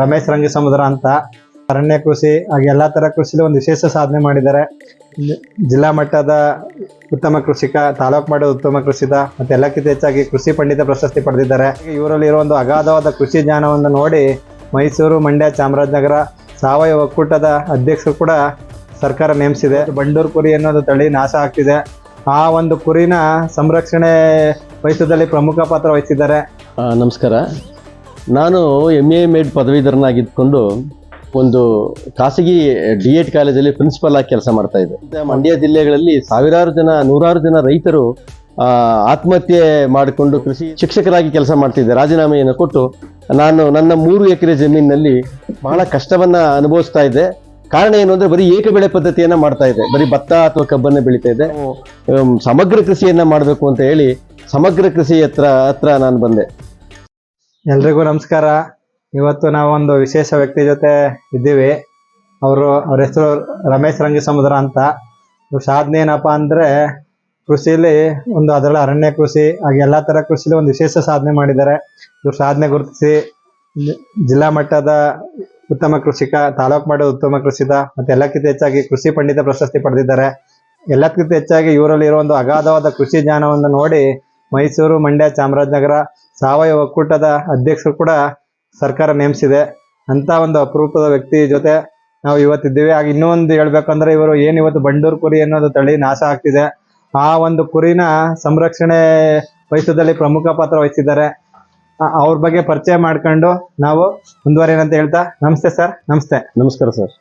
ರಮೇಶ್ ರಂಗಿ ಸಮುದ್ರ ಅಂತ ಅರಣ್ಯ ಕೃಷಿ ಹಾಗೆ ಎಲ್ಲ ತರ ಕೃಷಿಲಿ ಒಂದು ವಿಶೇಷ ಸಾಧನೆ ಮಾಡಿದ್ದಾರೆ. ಜಿಲ್ಲಾ ಮಟ್ಟದ ಉತ್ತಮ ಕೃಷಿಕ, ತಾಲೂಕು ಮಟ್ಟದ ಉತ್ತಮ ಕೃಷಿಕ ಮತ್ತೆ ಎಲ್ಲಕ್ಕಿಂತ ಹೆಚ್ಚಾಗಿ ಕೃಷಿ ಪಂಡಿತ ಪ್ರಶಸ್ತಿ ಪಡೆದಿದ್ದಾರೆ. ಇವರಲ್ಲಿ ಇರುವ ಒಂದು ಅಗಾಧವಾದ ಕೃಷಿ ಜ್ಞಾನವನ್ನು ನೋಡಿ ಮೈಸೂರು ಮಂಡ್ಯ ಚಾಮರಾಜನಗರ ಸಾವಯವ ಒಕ್ಕೂಟದ ಅಧ್ಯಕ್ಷರು ಕೂಡ ಸರ್ಕಾರ ನೇಮಿಸಿದೆ. ಬಂಡೂರು ಕುರಿ ಅನ್ನೋದು ತಳಿ ನಾಶ ಆಗ್ತಿದೆ. ಆ ಒಂದು ಕುರಿನ ಸಂರಕ್ಷಣೆ ವಹಿಸೋದಲ್ಲಿ ಪ್ರಮುಖ ಪಾತ್ರ ವಹಿಸಿದ್ದಾರೆ. ನಮಸ್ಕಾರ. ನಾನು ಎಂ ಎ ಮೇಡ್ ಪದವೀಧರನಾಗಿದ್ದುಕೊಂಡು ಒಂದು ಖಾಸಗಿ ಡಿ ಎಡ್ ಕಾಲೇಜಲ್ಲಿ ಪ್ರಿನ್ಸಿಪಲ್ ಆಗಿ ಕೆಲಸ ಮಾಡ್ತಾ ಇದ್ದೆ. ಮಂಡ್ಯ ಜಿಲ್ಲೆಗಳಲ್ಲಿ ಸಾವಿರಾರು ಜನ ನೂರಾರು ಜನ ರೈತರು ಆತ್ಮಹತ್ಯೆ ಮಾಡಿಕೊಂಡು ಕೃಷಿ ಶಿಕ್ಷಕರಾಗಿ ಕೆಲಸ ಮಾಡ್ತಿದ್ದೆ. ರಾಜೀನಾಮೆಯನ್ನು ಕೊಟ್ಟು ನಾನು ನನ್ನ ಮೂರು ಎಕರೆ ಜಮೀನಿನಲ್ಲಿ ಬಹಳ ಕಷ್ಟವನ್ನು ಅನುಭವಿಸ್ತಾ ಇದ್ದೆ. ಕಾರಣ ಏನು ಅಂದ್ರೆ ಬರೀ ಏಕ ಬೆಳೆ ಪದ್ಧತಿಯನ್ನ ಮಾಡ್ತಾ ಇದ್ದೆ. ಬರೀ ಭತ್ತ ಅಥವಾ ಕಬ್ಬನ್ನು ಬೆಳೀತಾ ಇದ್ದೆ. ಸಮಗ್ರ ಕೃಷಿಯನ್ನ ಮಾಡಬೇಕು ಅಂತ ಹೇಳಿ ಸಮಗ್ರ ಕೃಷಿ ಹತ್ರ ಹತ್ರ ನಾನು ಬಂದೆ. ಎಲ್ರಿಗೂ ನಮಸ್ಕಾರ. ಇವತ್ತು ನಾವೊಂದು ವಿಶೇಷ ವ್ಯಕ್ತಿ ಜೊತೆ ಇದ್ದೀವಿ. ಅವರು ಅವ್ರ ಹೆಸರು ರಮೇಶ್ ರಂಗಿ ಸಮುದ್ರ ಅಂತ. ಇವ್ರ ಸಾಧನೆ ಏನಪ್ಪ ಅಂದ್ರೆ ಕೃಷಿಲಿ ಒಂದು ಅದರಲ್ಲಿ ಅರಣ್ಯ ಕೃಷಿ, ಹಾಗೆ ಎಲ್ಲಾ ತರ ಕೃಷಿಲಿ ಒಂದು ವಿಶೇಷ ಸಾಧನೆ ಮಾಡಿದ್ದಾರೆ. ಇವ್ರ ಸಾಧನೆ ಗುರುತಿಸಿ ಜಿಲ್ಲಾ ಮಟ್ಟದ ಉತ್ತಮ ಕೃಷಿಕ, ತಾಲೂಕು ಮಟ್ಟದ ಉತ್ತಮ ಕೃಷಿಕ, ಮತ್ತೆ ಎಲ್ಲಕ್ಕಿಂತ ಹೆಚ್ಚಾಗಿ ಕೃಷಿ ಪಂಡಿತ ಪ್ರಶಸ್ತಿ ಪಡೆದಿದ್ದಾರೆ. ಎಲ್ಲಕ್ಕಿಂತ ಹೆಚ್ಚಾಗಿ ಇವರಲ್ಲಿ ಇರೋ ಒಂದು ಅಗಾಧವಾದ ಕೃಷಿ ಜ್ಞಾನವನ್ನು ನೋಡಿ ಮೈಸೂರು ಮಂಡ್ಯ ಚಾಮರಾಜನಗರ ಸಾವಯವ ಒಕ್ಕೂಟದ ಅಧ್ಯಕ್ಷರು ಕೂಡ ಸರ್ಕಾರ ನೇಮಿಸಿದೆ. ಅಂತ ಒಂದು ಅಪರೂಪದ ವ್ಯಕ್ತಿ ಜೊತೆ ನಾವು ಇವತ್ತಿದ್ದೀವಿ. ಆಗ ಇನ್ನೂ ಒಂದು ಹೇಳ್ಬೇಕಂದ್ರೆ ಇವರು ಏನು ಇವತ್ತು ಬಂಡೂರು ಕುರಿ ಅನ್ನೋದು ತಳಿ ನಾಶ ಆಗ್ತಿದೆ. ಆ ಒಂದು ಕುರಿನ ಸಂರಕ್ಷಣೆ ವಹಿಸೋದಲ್ಲಿ ಪ್ರಮುಖ ಪಾತ್ರ ವಹಿಸಿದ್ದಾರೆ. ಅವ್ರ ಬಗ್ಗೆ ಪರಿಚಯ ಮಾಡ್ಕೊಂಡು ನಾವು ಮುಂದುವರಿಯಂತ ಹೇಳ್ತಾ ನಮಸ್ತೆ ಸರ್ ನಮಸ್ತೆ. ನಮಸ್ಕಾರ ಸರ್.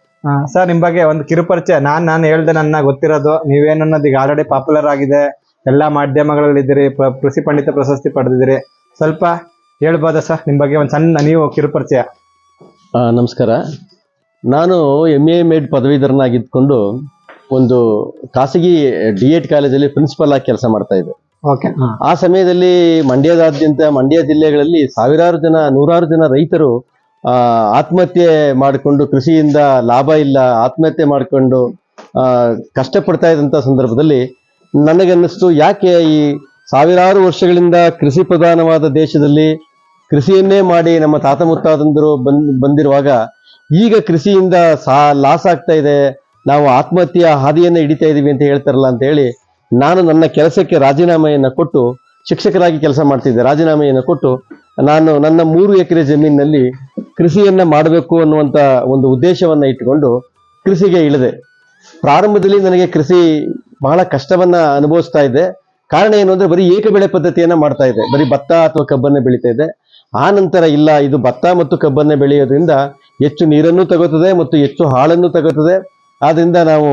ಸರ್ ನಿಮ್ ಬಗ್ಗೆ ಒಂದು ಕಿರು ಪರಿಚಯ ನಾನ್ ನಾನು ಹೇಳ್ದೆ ನನ್ನ ಗೊತ್ತಿರೋದು. ನೀವೇನು ಅನ್ನೋದು ಈಗ ಆಲ್ರೆಡಿ ಪಾಪ್ಯುಲರ್ ಆಗಿದೆ. ಎಲ್ಲಾ ಮಾಧ್ಯಮಗಳಲ್ಲಿ ಇದ್ದೀರಿ ಕೃಷಿ ಪಂಡಿತ ಪ್ರಶಸ್ತಿ ಪಡೆದಿದ್ದೀರಿ. ಸ್ವಲ್ಪ ಹೇಳ್ಬೋದಾ ಸರ್? ನಿಮ್ಮ ಬಗ್ಗೆ ಒಂದು ಸಣ್ಣ ನೀವು ಕಿರುಪರಿಚಯ. ನಮಸ್ಕಾರ. ನಾನು ಎಂ ಎ ಮೇಡ್ ಪದವೀಧರನಾಗಿದ್ದುಕೊಂಡು ಒಂದು ಖಾಸಗಿ ಡಿ ಎಡ್ ಕಾಲೇಜಲ್ಲಿ ಪ್ರಿನ್ಸಿಪಲ್ ಆಗಿ ಕೆಲಸ ಮಾಡ್ತಾ ಇದ್ದೆ. ಓಕೆ ಆ ಸಮಯದಲ್ಲಿ ಮಂಡ್ಯದಾದ್ಯಂತ ಮಂಡ್ಯ ಜಿಲ್ಲೆಗಳಲ್ಲಿ ಸಾವಿರಾರು ಜನ ನೂರಾರು ಜನ ರೈತರು ಆತ್ಮಹತ್ಯೆ ಮಾಡಿಕೊಂಡು ಕೃಷಿಯಿಂದ ಲಾಭ ಇಲ್ಲ ಆತ್ಮಹತ್ಯೆ ಮಾಡಿಕೊಂಡು ಕಷ್ಟಪಡ್ತಾ ಇದ್ದಂಥ ಸಂದರ್ಭದಲ್ಲಿ ನನಗನ್ನಿಸ್ತು ಯಾಕೆ ಈ ಸಾವಿರಾರು ವರ್ಷಗಳಿಂದ ಕೃಷಿ ಪ್ರಧಾನವಾದ ದೇಶದಲ್ಲಿ ಕೃಷಿಯನ್ನೇ ಮಾಡಿ ನಮ್ಮ ತಾತ ಮುತ್ತಾತಂದರು ಬಂದ್, ಬಂದಿರುವಾಗ ಈಗ ಕೃಷಿಯಿಂದ ಸಾ, ಲಾಸ್ ಆಗ್ತಾ ಇದೆ. ನಾವು ಆತ್ಮಹತ್ಯೆಯ ಹಾದಿಯನ್ನು ಹಿಡಿತಾ ಇದ್ದೀವಿ ಅಂತ ಹೇಳ್ತಾರಲ್ಲ ಅಂತ ಹೇಳಿ ನಾನು ನನ್ನ ಕೆಲಸಕ್ಕೆ ರಾಜೀನಾಮೆಯನ್ನು ಕೊಟ್ಟು ಶಿಕ್ಷಕರಾಗಿ ಕೆಲಸ ಮಾಡ್ತಿದ್ದೆ. ರಾಜೀನಾಮೆಯನ್ನು ಕೊಟ್ಟು ನಾನು ನನ್ನ ಮೂರು ಎಕರೆ ಜಮೀನಿನಲ್ಲಿ ಕೃಷಿಯನ್ನು ಮಾಡಬೇಕು ಅನ್ನುವಂಥ ಒಂದು ಉದ್ದೇಶವನ್ನು ಇಟ್ಟುಕೊಂಡು ಕೃಷಿಗೆ ಇಳಿದೆ. ಪ್ರಾರಂಭದಲ್ಲಿ ನನಗೆ ಕೃಷಿ ಬಹಳ ಕಷ್ಟವನ್ನ ಅನುಭವಿಸ್ತಾ ಇದ್ದೆ. ಕಾರಣ ಏನು ಅಂದ್ರೆ ಬರೀ ಏಕ ಬೆಳೆ ಪದ್ಧತಿಯನ್ನ ಮಾಡ್ತಾ ಇದೆ. ಬರೀ ಭತ್ತ ಅಥವಾ ಕಬ್ಬನ್ನ ಬೆಳೀತಾ ಇದೆ. ಆ ನಂತರ ಇಲ್ಲ, ಇದು ಭತ್ತ ಮತ್ತು ಕಬ್ಬನ್ನ ಬೆಳೆಯೋದ್ರಿಂದ ಹೆಚ್ಚು ನೀರನ್ನು ತಗೋತದೆ ಮತ್ತು ಹೆಚ್ಚು ಹಾಳನ್ನು ತಗೋತದೆ. ಆದ್ರಿಂದ ನಾವು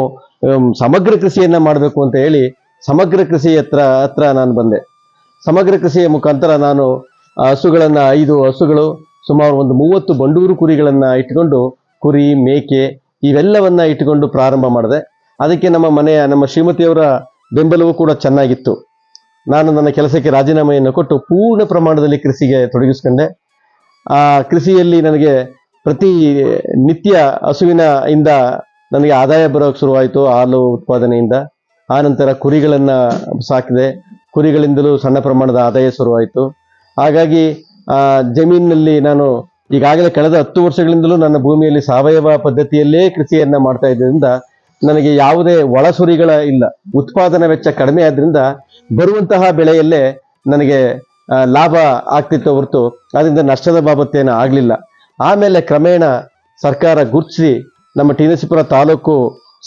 ಸಮಗ್ರ ಕೃಷಿಯನ್ನ ಮಾಡಬೇಕು ಅಂತ ಹೇಳಿ ಸಮಗ್ರ ಕೃಷಿ ಹತ್ರ ಹತ್ರ ನಾನು ಬಂದೆ. ಸಮಗ್ರ ಕೃಷಿಯ ಮುಖಾಂತರ ನಾನು ಹಸುಗಳನ್ನ, ಐದು ಹಸುಗಳು, ಸುಮಾರು ಒಂದು ಮೂವತ್ತು ಬಂಡೂರು ಕುರಿಗಳನ್ನ ಇಟ್ಕೊಂಡು ಕುರಿ, ಮೇಕೆ ಇವೆಲ್ಲವನ್ನ ಇಟ್ಟುಕೊಂಡು ಪ್ರಾರಂಭ ಮಾಡಿದೆ. ಅದಕ್ಕೆ ನಮ್ಮ ಮನೆಯ, ನಮ್ಮ ಶ್ರೀಮತಿಯವರ ಬೆಂಬಲವೂ ಕೂಡ ಚೆನ್ನಾಗಿತ್ತು. ನಾನು ನನ್ನ ಕೆಲಸಕ್ಕೆ ರಾಜೀನಾಮೆಯನ್ನು ಕೊಟ್ಟು ಪೂರ್ಣ ಪ್ರಮಾಣದಲ್ಲಿ ಕೃಷಿಗೆ ತೊಡಗಿಸ್ಕೊಂಡೆ. ಆ ಕೃಷಿಯಲ್ಲಿ ನನಗೆ ಪ್ರತಿ ನಿತ್ಯ ಹಸುವಿನ ಇಂದ ನನಗೆ ಆದಾಯ ಬರೋಕೆ ಶುರುವಾಯಿತು ಹಾಲು ಉತ್ಪಾದನೆಯಿಂದ. ಆನಂತರ ಕುರಿಗಳನ್ನು ಸಾಕಿದೆ. ಕುರಿಗಳಿಂದಲೂ ಸಣ್ಣ ಪ್ರಮಾಣದ ಆದಾಯ ಶುರುವಾಯಿತು. ಹಾಗಾಗಿ ಜಮೀನಿನಲ್ಲಿ ನಾನು ಈಗಾಗಲೇ ಕಳೆದ ಹತ್ತು ವರ್ಷಗಳಿಂದಲೂ ನನ್ನ ಭೂಮಿಯಲ್ಲಿ ಸಾವಯವ ಪದ್ಧತಿಯಲ್ಲೇ ಕೃಷಿಯನ್ನು ಮಾಡ್ತಾ ಇದ್ದರಿಂದ ನನಗೆ ಯಾವುದೇ ಒಳಸುರಿಗಳ ಇಲ್ಲ. ಉತ್ಪಾದನಾ ವೆಚ್ಚ ಕಡಿಮೆ ಆದ್ರಿಂದ ಬರುವಂತಹ ಬೆಳೆಯಲ್ಲೇ ನನಗೆ ಲಾಭ ಆಗ್ತಿತ್ತು ಹೊರತು ಅದರಿಂದ ನಷ್ಟದ ಬಾಬತ್ತೇನು ಆಗಲಿಲ್ಲ. ಆಮೇಲೆ ಕ್ರಮೇಣ ಸರ್ಕಾರ ಗುರುತಿಸಿ ನಮ್ಮ ಟಿ ನರಸೀಪುರ ತಾಲೂಕು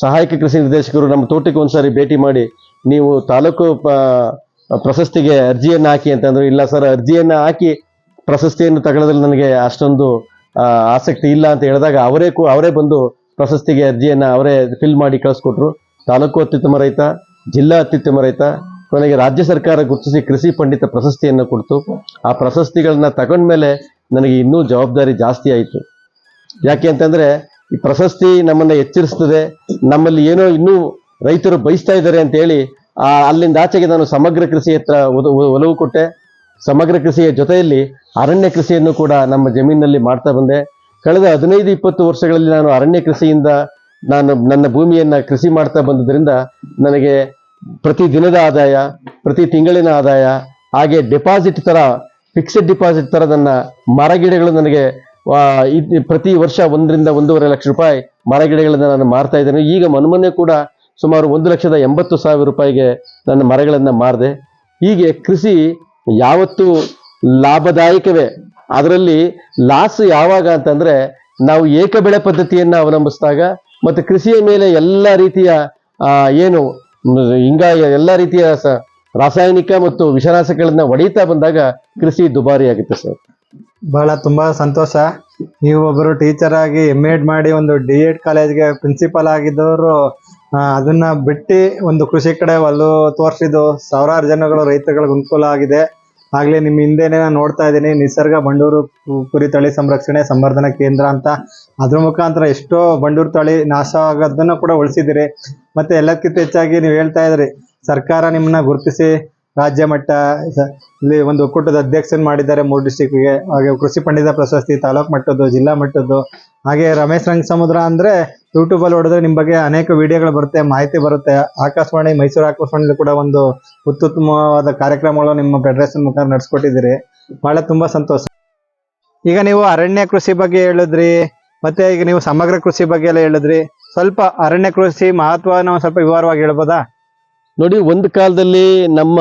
ಸಹಾಯಕ ಕೃಷಿ ನಿರ್ದೇಶಕರು ನಮ್ಮ ತೋಟಕ್ಕೆ ಒಂದ್ಸಾರಿ ಭೇಟಿ ಮಾಡಿ, ನೀವು ತಾಲೂಕು ಪ್ರಶಸ್ತಿಗೆ ಅರ್ಜಿಯನ್ನು ಹಾಕಿ ಅಂತಂದ್ರು, ಇಲ್ಲ ಸರ್, ಅರ್ಜಿಯನ್ನು ಹಾಕಿ ಪ್ರಶಸ್ತಿಯನ್ನು ತಗೊಳ್ಳೋದ್ರಲ್ಲಿ ನನಗೆ ಅಷ್ಟೊಂದು ಆಸಕ್ತಿ ಇಲ್ಲ ಅಂತ ಹೇಳಿದಾಗ ಅವರೇ ಅವರೇ ಬಂದು ಪ್ರಶಸ್ತಿಗೆ ಅರ್ಜಿಯನ್ನು ಅವರೇ ಫಿಲ್ ಮಾಡಿ ಕಳಿಸ್ಕೊಟ್ರು. ತಾಲೂಕು ಅತ್ಯುತ್ತಮ ರೈತ, ಜಿಲ್ಲಾ ಅತ್ಯುತ್ತಮ ರೈತ, ಕೊನೆಗೆ ರಾಜ್ಯ ಸರ್ಕಾರ ಗುರುತಿಸಿ ಕೃಷಿ ಪಂಡಿತ ಪ್ರಶಸ್ತಿಯನ್ನು ಕೊಡ್ತು. ಆ ಪ್ರಶಸ್ತಿಗಳನ್ನ ತಗೊಂಡ್ಮೇಲೆ ನನಗೆ ಇನ್ನೂ ಜವಾಬ್ದಾರಿ ಜಾಸ್ತಿ ಆಯಿತು. ಯಾಕೆ ಅಂತಂದರೆ, ಈ ಪ್ರಶಸ್ತಿ ನಮ್ಮನ್ನು ಎಚ್ಚರಿಸ್ತದೆ. ನಮ್ಮಲ್ಲಿ ಏನೋ ಇನ್ನೂ ರೈತರು ಬಯಸ್ತಾ ಇದ್ದಾರೆ ಅಂತೇಳಿ, ಆ ಅಲ್ಲಿಂದ ಆಚೆಗೆ ನಾನು ಸಮಗ್ರ ಕೃಷಿ ಹತ್ರ ಒಲವು ಕೊಟ್ಟೆ. ಸಮಗ್ರ ಕೃಷಿಯ ಜೊತೆಯಲ್ಲಿ ಅರಣ್ಯ ಕೃಷಿಯನ್ನು ಕೂಡ ನಮ್ಮ ಜಮೀನಿನಲ್ಲಿ ಮಾಡ್ತಾ ಬಂದೆ. ಕಳೆದ ಹದಿನೈದು, ಇಪ್ಪತ್ತು ವರ್ಷಗಳಲ್ಲಿ ನಾನು ಅರಣ್ಯ ಕೃಷಿಯಿಂದ ನಾನು ನನ್ನ ಭೂಮಿಯನ್ನು ಕೃಷಿ ಮಾಡ್ತಾ ಬಂದುದರಿಂದ ನನಗೆ ಪ್ರತಿ ದಿನದ ಆದಾಯ, ಪ್ರತಿ ತಿಂಗಳಿನ ಆದಾಯ, ಹಾಗೆ ಡೆಪಾಸಿಟ್ ಥರ ಫಿಕ್ಸ್ಡ್ ಡಿಪಾಸಿಟ್ ಥರ ನನ್ನ ಮರಗಿಡಗಳು ನನಗೆ ಪ್ರತಿ ವರ್ಷ ಒಂದರಿಂದ ಒಂದೂವರೆ ಲಕ್ಷ ರೂಪಾಯಿ ಮರಗಿಡಗಳನ್ನು ನಾನು ಮಾರ್ತಾ ಇದ್ದೇನೆ. ಈಗ ಮೊನ್ನೆ ಕೂಡ ಸುಮಾರು ಒಂದು ಲಕ್ಷದ ಎಂಬತ್ತು ಸಾವಿರ ರೂಪಾಯಿಗೆ ನನ್ನ ಮರಗಳನ್ನು ಮಾರಿದೆ, ಹೀಗೆ ಕೃಷಿ ಯಾವತ್ತೂ ಲಾಭದಾಯಕವೇ ಅದರಲ್ಲಿ ಲಾಸ್ ಯಾವಾಗ ಅಂತಂದ್ರೆ ನಾವು ಏಕ ಬೆಳೆ ಪದ್ಧತಿಯನ್ನ ಅವಲಂಬಿಸಿದಾಗ ಮತ್ತು ಕೃಷಿಯ ಮೇಲೆ ಎಲ್ಲ ರೀತಿಯ ಏನು ಹಿಂಗ ಎಲ್ಲ ರೀತಿಯ ಸ- ರಾಸಾಯನಿಕ ಮತ್ತು ವಿಷನಾಶಕಗಳನ್ನ ಹೊಡೆಯುತ್ತಾ ಬಂದಾಗ ಕೃಷಿ ದುಬಾರಿ ಆಗುತ್ತೆ ಸರ್. ಬಹಳ ತುಂಬಾ ಸಂತೋಷ. ನೀವು ಒಬ್ಬರು ಟೀಚರ್ ಆಗಿ ಎಂ ಎಡ್ ಮಾಡಿ ಒಂದು ಡಿ ಎಡ್ ಕಾಲೇಜ್ಗೆ ಪ್ರಿನ್ಸಿಪಲ್ ಆಗಿದ್ದವರು ಅದನ್ನ ಬಿಟ್ಟು ಒಂದು ಕೃಷಿ ಕಡೆ ಒಲವು ತೋರಿಸಿದ್ದು ಸಾವಿರಾರು ಜನಗಳು ರೈತಗಳಿಗೆ ಅನುಕೂಲ ಆಗಿದೆ. ಆಗ್ಲೇ ನಿಮ್ಮ ಹಿಂದೆನೆ ನಾನು ನೋಡ್ತಾ ಇದ್ದೀನಿ. ನಿಸರ್ಗ ಬಂಡೂರು ಕುರಿ ತಳಿ ಸಂರಕ್ಷಣೆ ಸಂವರ್ಧನಾ ಕೇಂದ್ರ ಅಂತ. ಅದ್ರ ಮುಖಾಂತರ ಎಷ್ಟೋ ಬಂಡೂರು ತಳಿ ನಾಶ ಆಗೋದನ್ನ ಕೂಡ ಉಳಿಸಿದಿರಿ ಮತ್ತೆ ಎಲ್ಲಕ್ಕಿಂತ ಹೆಚ್ಚಾಗಿ ನೀವು ಹೇಳ್ತಾ ಇದ್ರಿ, ಸರ್ಕಾರ ನಿಮ್ಮನ್ನ ಗುರುತಿಸಿ ರಾಜ್ಯ ಮಟ್ಟ ಇಲ್ಲಿ ಒಂದು ಒಕ್ಕೂಟದ ಅಧ್ಯಕ್ಷನ್ ಮಾಡಿದ್ದಾರೆ ಮೂರು ಡಿಸ್ಟಿಕ್ಗೆ ಹಾಗೆ ಕೃಷಿ ಪಂಡಿತ ಪ್ರಶಸ್ತಿ ತಾಲೂಕು ಮಟ್ಟದ್ದು, ಜಿಲ್ಲಾ ಮಟ್ಟದ್ದು. ಹಾಗೆ ರಮೇಶ್ ರಂಗ ಸಮುದ್ರ ಅಂದ್ರೆ ಯೂಟ್ಯೂಬಲ್ಲಿ ಹೊಡೆದ್ರೆ ನಿಮ್ ಬಗ್ಗೆ ಅನೇಕ ವಿಡಿಯೋಗಳು ಬರುತ್ತೆ, ಮಾಹಿತಿ ಬರುತ್ತೆ. ಆಕಾಶವಾಣಿ, ಮೈಸೂರು ಆಕಾಶವಾಣಿಲಿ ಕೂಡ ಒಂದು ಅತ್ಯುತ್ತಮವಾದ ಕಾರ್ಯಕ್ರಮಗಳು ನಿಮ್ಮ ಫೆಡರೇಷನ್ ಮುಖಾಂತರ ನಡೆಸ್ಕೊಟ್ಟಿದ್ದೀರಿ. ಬಹಳ ತುಂಬಾ ಸಂತೋಷ. ಈಗ ನೀವು ಅರಣ್ಯ ಕೃಷಿ ಬಗ್ಗೆ ಹೇಳಿದ್ರಿ, ಮತ್ತೆ ಈಗ ನೀವು ಸಮಗ್ರ ಕೃಷಿ ಬಗ್ಗೆ ಎಲ್ಲ ಹೇಳಿದ್ರಿ. ಸ್ವಲ್ಪ ಅರಣ್ಯ ಕೃಷಿ ಮಹತ್ವ ನಾವು ಸ್ವಲ್ಪ ವಿವರವಾಗಿ ಹೇಳ್ಬೋದಾ? ನೋಡಿ, ಒಂದು ಕಾಲದಲ್ಲಿ ನಮ್ಮ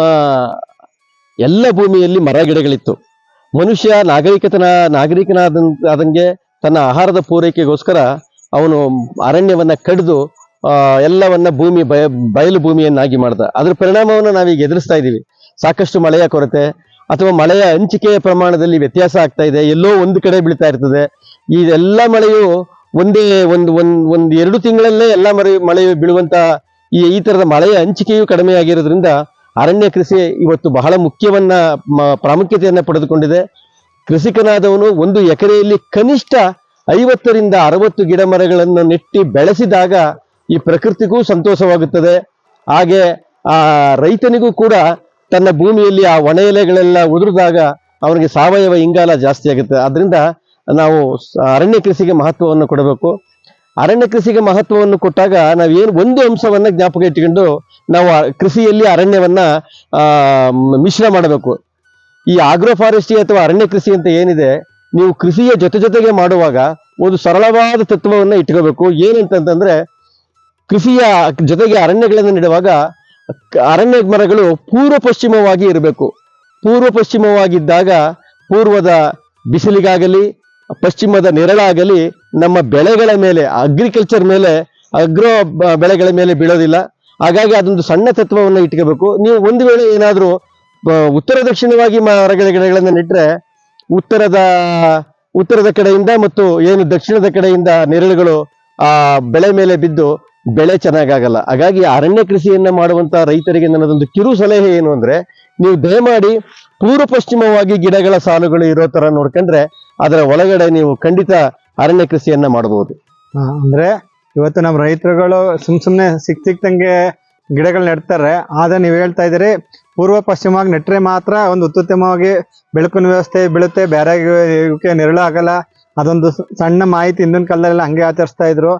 ಎಲ್ಲ ಭೂಮಿಯಲ್ಲಿ ಮರ ಗಿಡಗಳಿತ್ತು. ಮನುಷ್ಯ ನಾಗರಿಕತನ ನಾಗರಿಕನಾದ ಆದಂಗೆ ತನ್ನ ಆಹಾರದ ಪೂರೈಕೆಗೋಸ್ಕರ ಅವನು ಅರಣ್ಯವನ್ನು ಕಡಿದು ಎಲ್ಲವನ್ನ ಭೂಮಿ ಬಯ ಬಯಲು ಭೂಮಿಯನ್ನಾಗಿ ಮಾಡ್ದ. ಅದ್ರ ಪರಿಣಾಮವನ್ನು ನಾವೀಗ ಎದುರಿಸ್ತಾ ಇದ್ದೀವಿ ಸಾಕಷ್ಟು ಮಳೆಯ ಕೊರತೆ, ಅಥವಾ ಮಳೆಯ ಹಂಚಿಕೆಯ ಪ್ರಮಾಣದಲ್ಲಿ ವ್ಯತ್ಯಾಸ ಆಗ್ತಾ ಇದೆ, ಎಲ್ಲೋ ಒಂದು ಕಡೆ ಬೀಳ್ತಾ ಇರ್ತದೆ. ಈ ಎಲ್ಲ ಮಳೆಯು ಒಂದೇ ಒಂದು ಒಂದು ಒಂದು ಎರಡು ತಿಂಗಳಲ್ಲೇ ಎಲ್ಲ ಮಳೆ ಮಳೆಯು ಬೀಳುವಂತ ಈ ಈ ತರದ ಮಳೆಯ ಹಂಚಿಕೆಯೂ ಕಡಿಮೆ ಆಗಿರೋದ್ರಿಂದ ಅರಣ್ಯ ಕೃಷಿ ಇವತ್ತು ಬಹಳ ಮುಖ್ಯವನ್ನ ಪ್ರಾಮುಖ್ಯತೆಯನ್ನ ಪಡೆದುಕೊಂಡಿದೆ. ಕೃಷಿಕನಾದವನು ಒಂದು ಎಕರೆಯಲ್ಲಿ ಕನಿಷ್ಠ ಐವತ್ತರಿಂದ ಅರವತ್ತು ಗಿಡ ಮರಗಳನ್ನು ನೆಟ್ಟಿ ಬೆಳೆಸಿದಾಗ ಈ ಪ್ರಕೃತಿಗೂ ಸಂತೋಷವಾಗುತ್ತದೆ. ಹಾಗೆ ಆ ರೈತನಿಗೂ ಕೂಡ ತನ್ನ ಭೂಮಿಯಲ್ಲಿ ಆ ಒಣ ಎಲೆಗಳೆಲ್ಲ ಉದುರಿದಾಗ ಅವನಿಗೆ ಸಾವಯವ ಇಂಗಾಲ ಜಾಸ್ತಿ ಆಗುತ್ತೆ. ಅದರಿಂದ ನಾವು ಅರಣ್ಯ ಕೃಷಿಗೆ ಮಹತ್ವವನ್ನು ಕೊಡಬೇಕು. ಅರಣ್ಯ ಕೃಷಿಗೆ ಮಹತ್ವವನ್ನು ಕೊಟ್ಟಾಗ ನಾವೇನು ಒಂದು ಅಂಶವನ್ನ ಜ್ಞಾಪಕ ಇಟ್ಟುಕೊಂಡು ನಾವು ಕೃಷಿಯಲ್ಲಿ ಅರಣ್ಯವನ್ನ ಮಿಶ್ರ ಮಾಡಬೇಕು. ಈ ಆಗ್ರೋ ಫಾರೆಸ್ಟ್ರಿ ಅಥವಾ ಅರಣ್ಯ ಕೃಷಿ ಅಂತ ಏನಿದೆ, ನೀವು ಕೃಷಿಯ ಜೊತೆ ಜೊತೆಗೆ ಮಾಡುವಾಗ ಒಂದು ಸರಳವಾದ ತತ್ವವನ್ನು ಇಟ್ಕೋಬೇಕು. ಏನಂತಂತಂದ್ರೆ, ಕೃಷಿಯ ಜೊತೆಗೆ ಅರಣ್ಯಗಳನ್ನು ನೀಡುವಾಗ ಅರಣ್ಯ ಮರಗಳು ಪೂರ್ವ ಪಶ್ಚಿಮವಾಗಿ ಇರಬೇಕು. ಪೂರ್ವ ಪಶ್ಚಿಮವಾಗಿದ್ದಾಗ ಪೂರ್ವದ ಬಿಸಿಲಿಗಾಗಲಿ ಪಶ್ಚಿಮದ ನೆರಳಾಗಲಿ ನಮ್ಮ ಬೆಳೆಗಳ ಮೇಲೆ ಅಗ್ರಿಕಲ್ಚರ್ ಮೇಲೆ ಅಗ್ರೋ ಬೆಳೆಗಳ ಮೇಲೆ ಬೀಳೋದಿಲ್ಲ. ಹಾಗಾಗಿ ಅದೊಂದು ಸಣ್ಣ ತತ್ವವನ್ನು ಇಟ್ಕೋಬೇಕು. ನೀವು ಒಂದು ವೇಳೆ ಏನಾದರೂ ಉತ್ತರ ದಕ್ಷಿಣವಾಗಿ ಮರಗಳ ಗಿಡಗಳನ್ನು ನೆಟ್ಟರೆ ಉತ್ತರದ ಉತ್ತರದ ಕಡೆಯಿಂದ ಮತ್ತು ಏನು ದಕ್ಷಿಣದ ಕಡೆಯಿಂದ ನೆರಳುಗಳು, ಆ, ಬೆಳೆ ಮೇಲೆ ಬಿದ್ದು ಬೆಳೆ ಚೆನ್ನಾಗಾಗಲ್ಲ. ಹಾಗಾಗಿ ಅರಣ್ಯ ಕೃಷಿಯನ್ನ ಮಾಡುವಂತ ರೈತರಿಗೆ ನನ್ನದೊಂದು ಕಿರು ಸಲಹೆ ಏನು ಅಂದ್ರೆ, ನೀವು ದಯಮಾಡಿ ಪೂರ್ವ ಪಶ್ಚಿಮವಾಗಿ ಗಿಡಗಳ ಸಾಲುಗಳು ಇರೋ ತರ ನೋಡ್ಕೊಂಡ್ರೆ ಅದರ ಒಳಗಡೆ ನೀವು ಖಂಡಿತ ಅರಣ್ಯ ಕೃಷಿಯನ್ನ ಮಾಡಬಹುದು. ಅಂದ್ರೆ ಇವತ್ತು ನಮ್ಮ ರೈತರುಗಳು ಸುಮ್ ಸುಮ್ನೆ ಸಿಕ್ ಸಿಕ್ತಂಗೆ ಗಿಡಗಳು ನೆಡ್ತಾರೆ, ಆದ್ರೆ ನೀವು ಹೇಳ್ತಾ ಇದ್ದೀರಿ, ಪೂರ್ವ ಪಶ್ಚಿಮವಾಗಿ ನೆಟ್ಟರೆ ಮಾತ್ರ ಒಂದು ಅತ್ಯುತ್ತಮವಾಗಿ ಬೆಳಕಿನ ವ್ಯವಸ್ಥೆ ಬೀಳುತ್ತೆ, ಬೇರೆ ಇವಕ್ಕೆ ನೆರಳು ಆಗಲ್ಲ. ಅದೊಂದು ಸಣ್ಣ ಮಾಹಿತಿ ಹಿಂದಿನ ಕಾಲದಲ್ಲೆಲ್ಲ ಹಂಗೆ ಆಚರಿಸ್ತಾ ಇದ್ರು.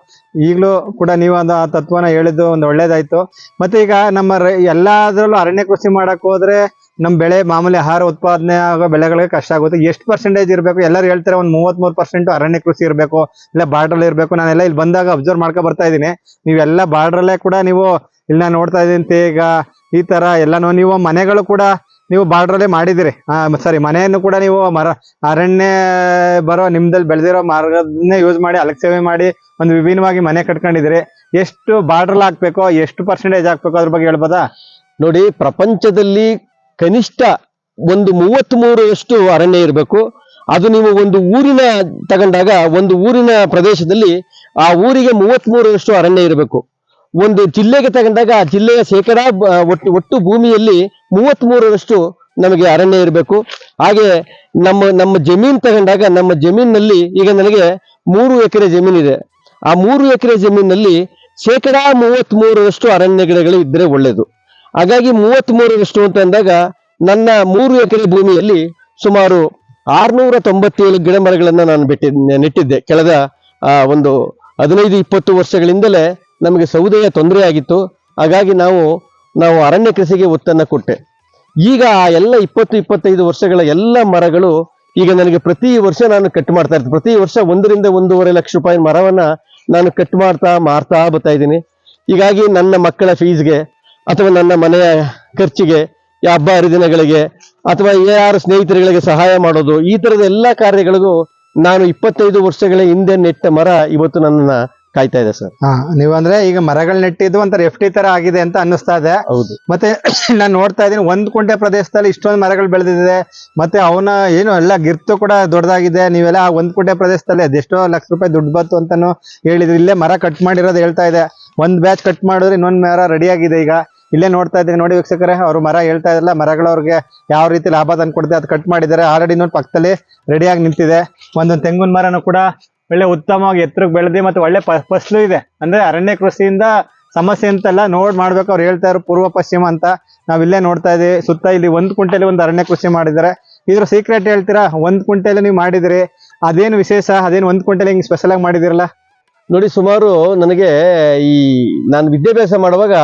ಈಗಲೂ ಕೂಡ ನೀವು ಅದು ಆ ತತ್ವನ ಹೇಳಿದ್ದು ಒಂದು ಒಳ್ಳೇದಾಯ್ತು. ಮತ್ತೆ ಈಗ ನಮ್ಮ ಎಲ್ಲಾದ್ರಲ್ಲೂ ಅರಣ್ಯ ಕೃಷಿ ಮಾಡಕ್ ಹೋದ್ರೆ ನಮ್ಮ ಬೆಳೆ ಮಾಮೂಲಿ ಆಹಾರ ಉತ್ಪಾದನೆ ಆಗೋ ಬೆಳೆಗಳಿಗೆ ಕಷ್ಟ ಆಗುತ್ತೆ. ಎಷ್ಟು ಪರ್ಸೆಂಟೇಜ್ ಇರಬೇಕು? ಎಲ್ಲರೂ ಹೇಳ್ತಾರೆ ಒಂದು ಮೂವತ್ಮೂರು ಪರ್ಸೆಂಟ್ ಅರಣ್ಯ ಕೃಷಿ ಇರಬೇಕು, ಇಲ್ಲ ಬಾರ್ಡ್ರಲ್ಲಿ ಇರಬೇಕು. ನಾನೆಲ್ಲ ಇಲ್ಲಿ ಬಂದಾಗ ಅಬ್ಸರ್ವ್ ಮಾಡ್ಕೊ ಬರ್ತಾ ಇದ್ದೀನಿ. ನೀವೆಲ್ಲ ಬಾರ್ಡ್ರಲ್ಲೇ ಕೂಡ ನೀವು ಇಲ್ಲಿ ನಾನು ನೋಡ್ತಾ ಇದ್ದೀನಿ, ತೇಗ, ಈ ತರ ಎಲ್ಲಾನು. ನೀವು ಮನೆಗಳು ಕೂಡ ನೀವು ಬಾರ್ಡ್ರಲ್ಲೇ ಮಾಡಿದಿರಿ ಸಾರಿ ಮನೆಯನ್ನು ಕೂಡ ನೀವು ಮರ, ಅರಣ್ಯ ಬರೋ ನಿಮ್ದಲ್ಲಿ ಬೆಳೆದಿರೋ ಮಾರ್ಗದನ್ನೇ ಯೂಸ್ ಮಾಡಿ ಅಲಕ್ಷ್ಯವೇ ಮಾಡಿ ಒಂದು ವಿಭಿನ್ನವಾಗಿ ಮನೆ ಕಟ್ಕೊಂಡಿದ್ದೀರಿ. ಎಷ್ಟು ಬಾರ್ಡ್ರಲ್ಲಿ ಹಾಕ್ಬೇಕೋ, ಎಷ್ಟು ಪರ್ಸೆಂಟೇಜ್ ಹಾಕ್ಬೇಕು ಅದ್ರ ಬಗ್ಗೆ ಹೇಳ್ಬೋದಾ? ನೋಡಿ, ಪ್ರಪಂಚದಲ್ಲಿ ಕನಿಷ್ಠ ಒಂದು ಮೂವತ್ತ್ ಮೂರರಷ್ಟು ಅರಣ್ಯ ಇರಬೇಕು. ಅದು ನೀವು ಒಂದು ಊರಿನ ತಗೊಂಡಾಗ, ಒಂದು ಊರಿನ ಪ್ರದೇಶದಲ್ಲಿ ಆ ಊರಿಗೆ ಮೂವತ್ತ್ ಮೂರರಷ್ಟು ಅರಣ್ಯ ಇರಬೇಕು. ಒಂದು ಜಿಲ್ಲೆಗೆ ತಗೊಂಡಾಗ, ಆ ಜಿಲ್ಲೆಯ ಶೇಕಡಾ ಒಟ್ಟು ಒಟ್ಟು ಭೂಮಿಯಲ್ಲಿ ಮೂವತ್ತ್ ಮೂರರಷ್ಟು ನಮಗೆ ಅರಣ್ಯ ಇರಬೇಕು. ಹಾಗೆ ನಮ್ಮ ನಮ್ಮ ಜಮೀನು ತಗೊಂಡಾಗ, ನಮ್ಮ ಜಮೀನಿನಲ್ಲಿ ಈಗ ನನಗೆ ಮೂರು ಎಕರೆ ಜಮೀನಿದೆ ಆ ಮೂರು ಎಕರೆ ಜಮೀನಿನಲ್ಲಿ ಶೇಕಡಾ ಮೂವತ್ತ್ ಮೂರರಷ್ಟು ಅರಣ್ಯ ಗಿಡಗಳು ಇದ್ದರೆ ಒಳ್ಳೇದು. ಹಾಗಾಗಿ ಮೂವತ್ತ್ ಮೂರರಷ್ಟು ಅಂತ ಅಂದಾಗ ನನ್ನ ಮೂರು ಎಕರೆ ಭೂಮಿಯಲ್ಲಿ ಸುಮಾರು ಆರ್ನೂರ ತೊಂಬತ್ತೇಳು ಗಿಡ ಮರಗಳನ್ನು ನಾನು ಬಿಟ್ಟಿ, ನೆಟ್ಟಿದ್ದೆ. ಕಳೆದ ಒಂದು ಹದಿನೈದು, ಇಪ್ಪತ್ತು ವರ್ಷಗಳಿಂದಲೇ ನಮಗೆ ಸೌದೆಯ ತೊಂದರೆ ಆಗಿತ್ತು. ಹಾಗಾಗಿ ನಾವು ನಾವು ಅರಣ್ಯ ಕೃಷಿಗೆ ಒತ್ತನ್ನು ಕೊಟ್ಟೆ. ಈಗ ಆ ಎಲ್ಲ ಇಪ್ಪತ್ತು, ಇಪ್ಪತ್ತೈದು ವರ್ಷಗಳ ಎಲ್ಲ ಮರಗಳು ಈಗ ನನಗೆ ಪ್ರತಿ ವರ್ಷ ನಾನು ಕಟ್ ಮಾಡ್ತಾ ಇರ್ತೀನಿ ಪ್ರತಿ ವರ್ಷ ಒಂದರಿಂದ ಒಂದೂವರೆ ಲಕ್ಷ ರೂಪಾಯಿ ಮರವನ್ನು ನಾನು ಕಟ್ ಮಾಡ್ತಾ, ಮಾರ್ತಾ ಬರ್ತಾ ಇದ್ದೀನಿ. ಹೀಗಾಗಿ ನನ್ನ ಮಕ್ಕಳ ಫೀಸ್ಗೆ ಅಥವಾ ನನ್ನ ಮನೆಯ ಖರ್ಚಿಗೆ ಹಬ್ಬ ಹರಿದಿನಗಳಿಗೆ ಅಥವಾ ಯಾರು ಸ್ನೇಹಿತರುಗಳಿಗೆ ಸಹಾಯ ಮಾಡೋದು ಈ ತರದ ಎಲ್ಲಾ ಕಾರ್ಯಗಳಿಗೂ ನಾನು ಇಪ್ಪತ್ತೈದು ವರ್ಷಗಳ ಹಿಂದೆ ನೆಟ್ಟ ಮರ ಇವತ್ತು ನನ್ನ ಕಾಯ್ತಾ ಇದೆ ಸರ್. ಹಾ ನೀವಂದ್ರೆ ಈಗ ಮರಗಳು ನೆಟ್ಟಿದ್ದು ಒಂಥರ ಎಫ್ ಟಿ ತರ ಆಗಿದೆ ಅಂತ ಅನ್ನಿಸ್ತಾ ಇದೆ. ಹೌದು. ಮತ್ತೆ ನಾನು ನೋಡ್ತಾ ಇದ್ದೀನಿ ಒಂದ್ ಕುಂಟೆ ಪ್ರದೇಶದಲ್ಲಿ ಇಷ್ಟೊಂದು ಮರಗಳು ಬೆಳೆದಿದೆ. ಮತ್ತೆ ಅವನ ಏನು ಎಲ್ಲ ಗಿರ್ತು ಕೂಡ ದೊಡ್ಡದಾಗಿದೆ. ನೀವೆಲ್ಲ ಆ ಒಂದ್ ಕುಂಟೆ ಪ್ರದೇಶದಲ್ಲಿ ಅದೆಷ್ಟೋ ಲಕ್ಷ ರೂಪಾಯಿ ದುಡ್ಡು ಬಂತು ಅಂತಾನು ಹೇಳಿದ್ರು. ಇಲ್ಲೇ ಮರ ಕಟ್ ಮಾಡಿರೋದು ಹೇಳ್ತಾ ಇದೆ. ಒಂದ್ ಬ್ಯಾಚ್ ಕಟ್ ಮಾಡಿದ್ರೆ ಇನ್ನೊಂದ್ ಮರ ರೆಡಿ ಆಗಿದೆ ಈಗ. ಇಲ್ಲೇ ನೋಡ್ತಾ ಇದ್ದೀನಿ ನೋಡಿ ವೀಕ್ಷಕರೇ, ಅವರು ಮರ ಹೇಳ್ತಾ ಇದ್ರಲ್ಲ, ಮರಗಳು ಅವ್ರಿಗೆ ಯಾವ ರೀತಿ ಲಾಭ ತಂದ್ಕೊಡುತ್ತೆ ಅದು ಕಟ್ ಮಾಡಿದ್ದಾರೆ. ಆಲ್ರೆಡಿ ನೋಡಿ ಪಕ್ಕದಲ್ಲಿ ರೆಡಿಯಾಗಿ ನಿಂತಿದೆ. ಒಂದೊಂದು ತೆಂಗಿನ ಮರನೂ ಕೂಡ ಒಳ್ಳೆ ಉತ್ತಮವಾಗಿ ಎತ್ತರಕ್ಕೆ ಬೆಳೆದಿ ಮತ್ತು ಒಳ್ಳೆ ಫಸಲು ಇದೆ. ಅಂದರೆ ಅರಣ್ಯ ಕೃಷಿಯಿಂದ ಸಮಸ್ಯೆ ಅಂತೆಲ್ಲ ನೋಡ್ ಮಾಡ್ಬೇಕು. ಅವ್ರು ಹೇಳ್ತಾ ಇರೋ ಪೂರ್ವ ಪಶ್ಚಿಮ ಅಂತ. ನಾವು ಇಲ್ಲೇ ನೋಡ್ತಾ ಇದ್ದೀವಿ. ಸುತ್ತ ಇಲ್ಲಿ ಒಂದು ಕುಂಟೆಲಿ ಒಂದು ಅರಣ್ಯ ಕೃಷಿ ಮಾಡಿದ್ದಾರೆ. ಇದ್ರ ಸೀಕ್ರೆಟ್ ಹೇಳ್ತೀರಾ? ಒಂದು ಕುಂಟೆಲಿ ನೀವು ಮಾಡಿದಿರಿ ಅದೇನು ವಿಶೇಷ? ಅದೇನು ಒಂದು ಕುಂಟೆಲಿ ಹಿಂಗೆ ಸ್ಪೆಷಲ್ ಆಗಿ ಮಾಡಿದಿರಲ್ಲ ನೋಡಿ, ಸುಮಾರು ನನಗೆ ಈ, ನಾನು ವಿದ್ಯಾಭ್ಯಾಸ ಮಾಡುವಾಗ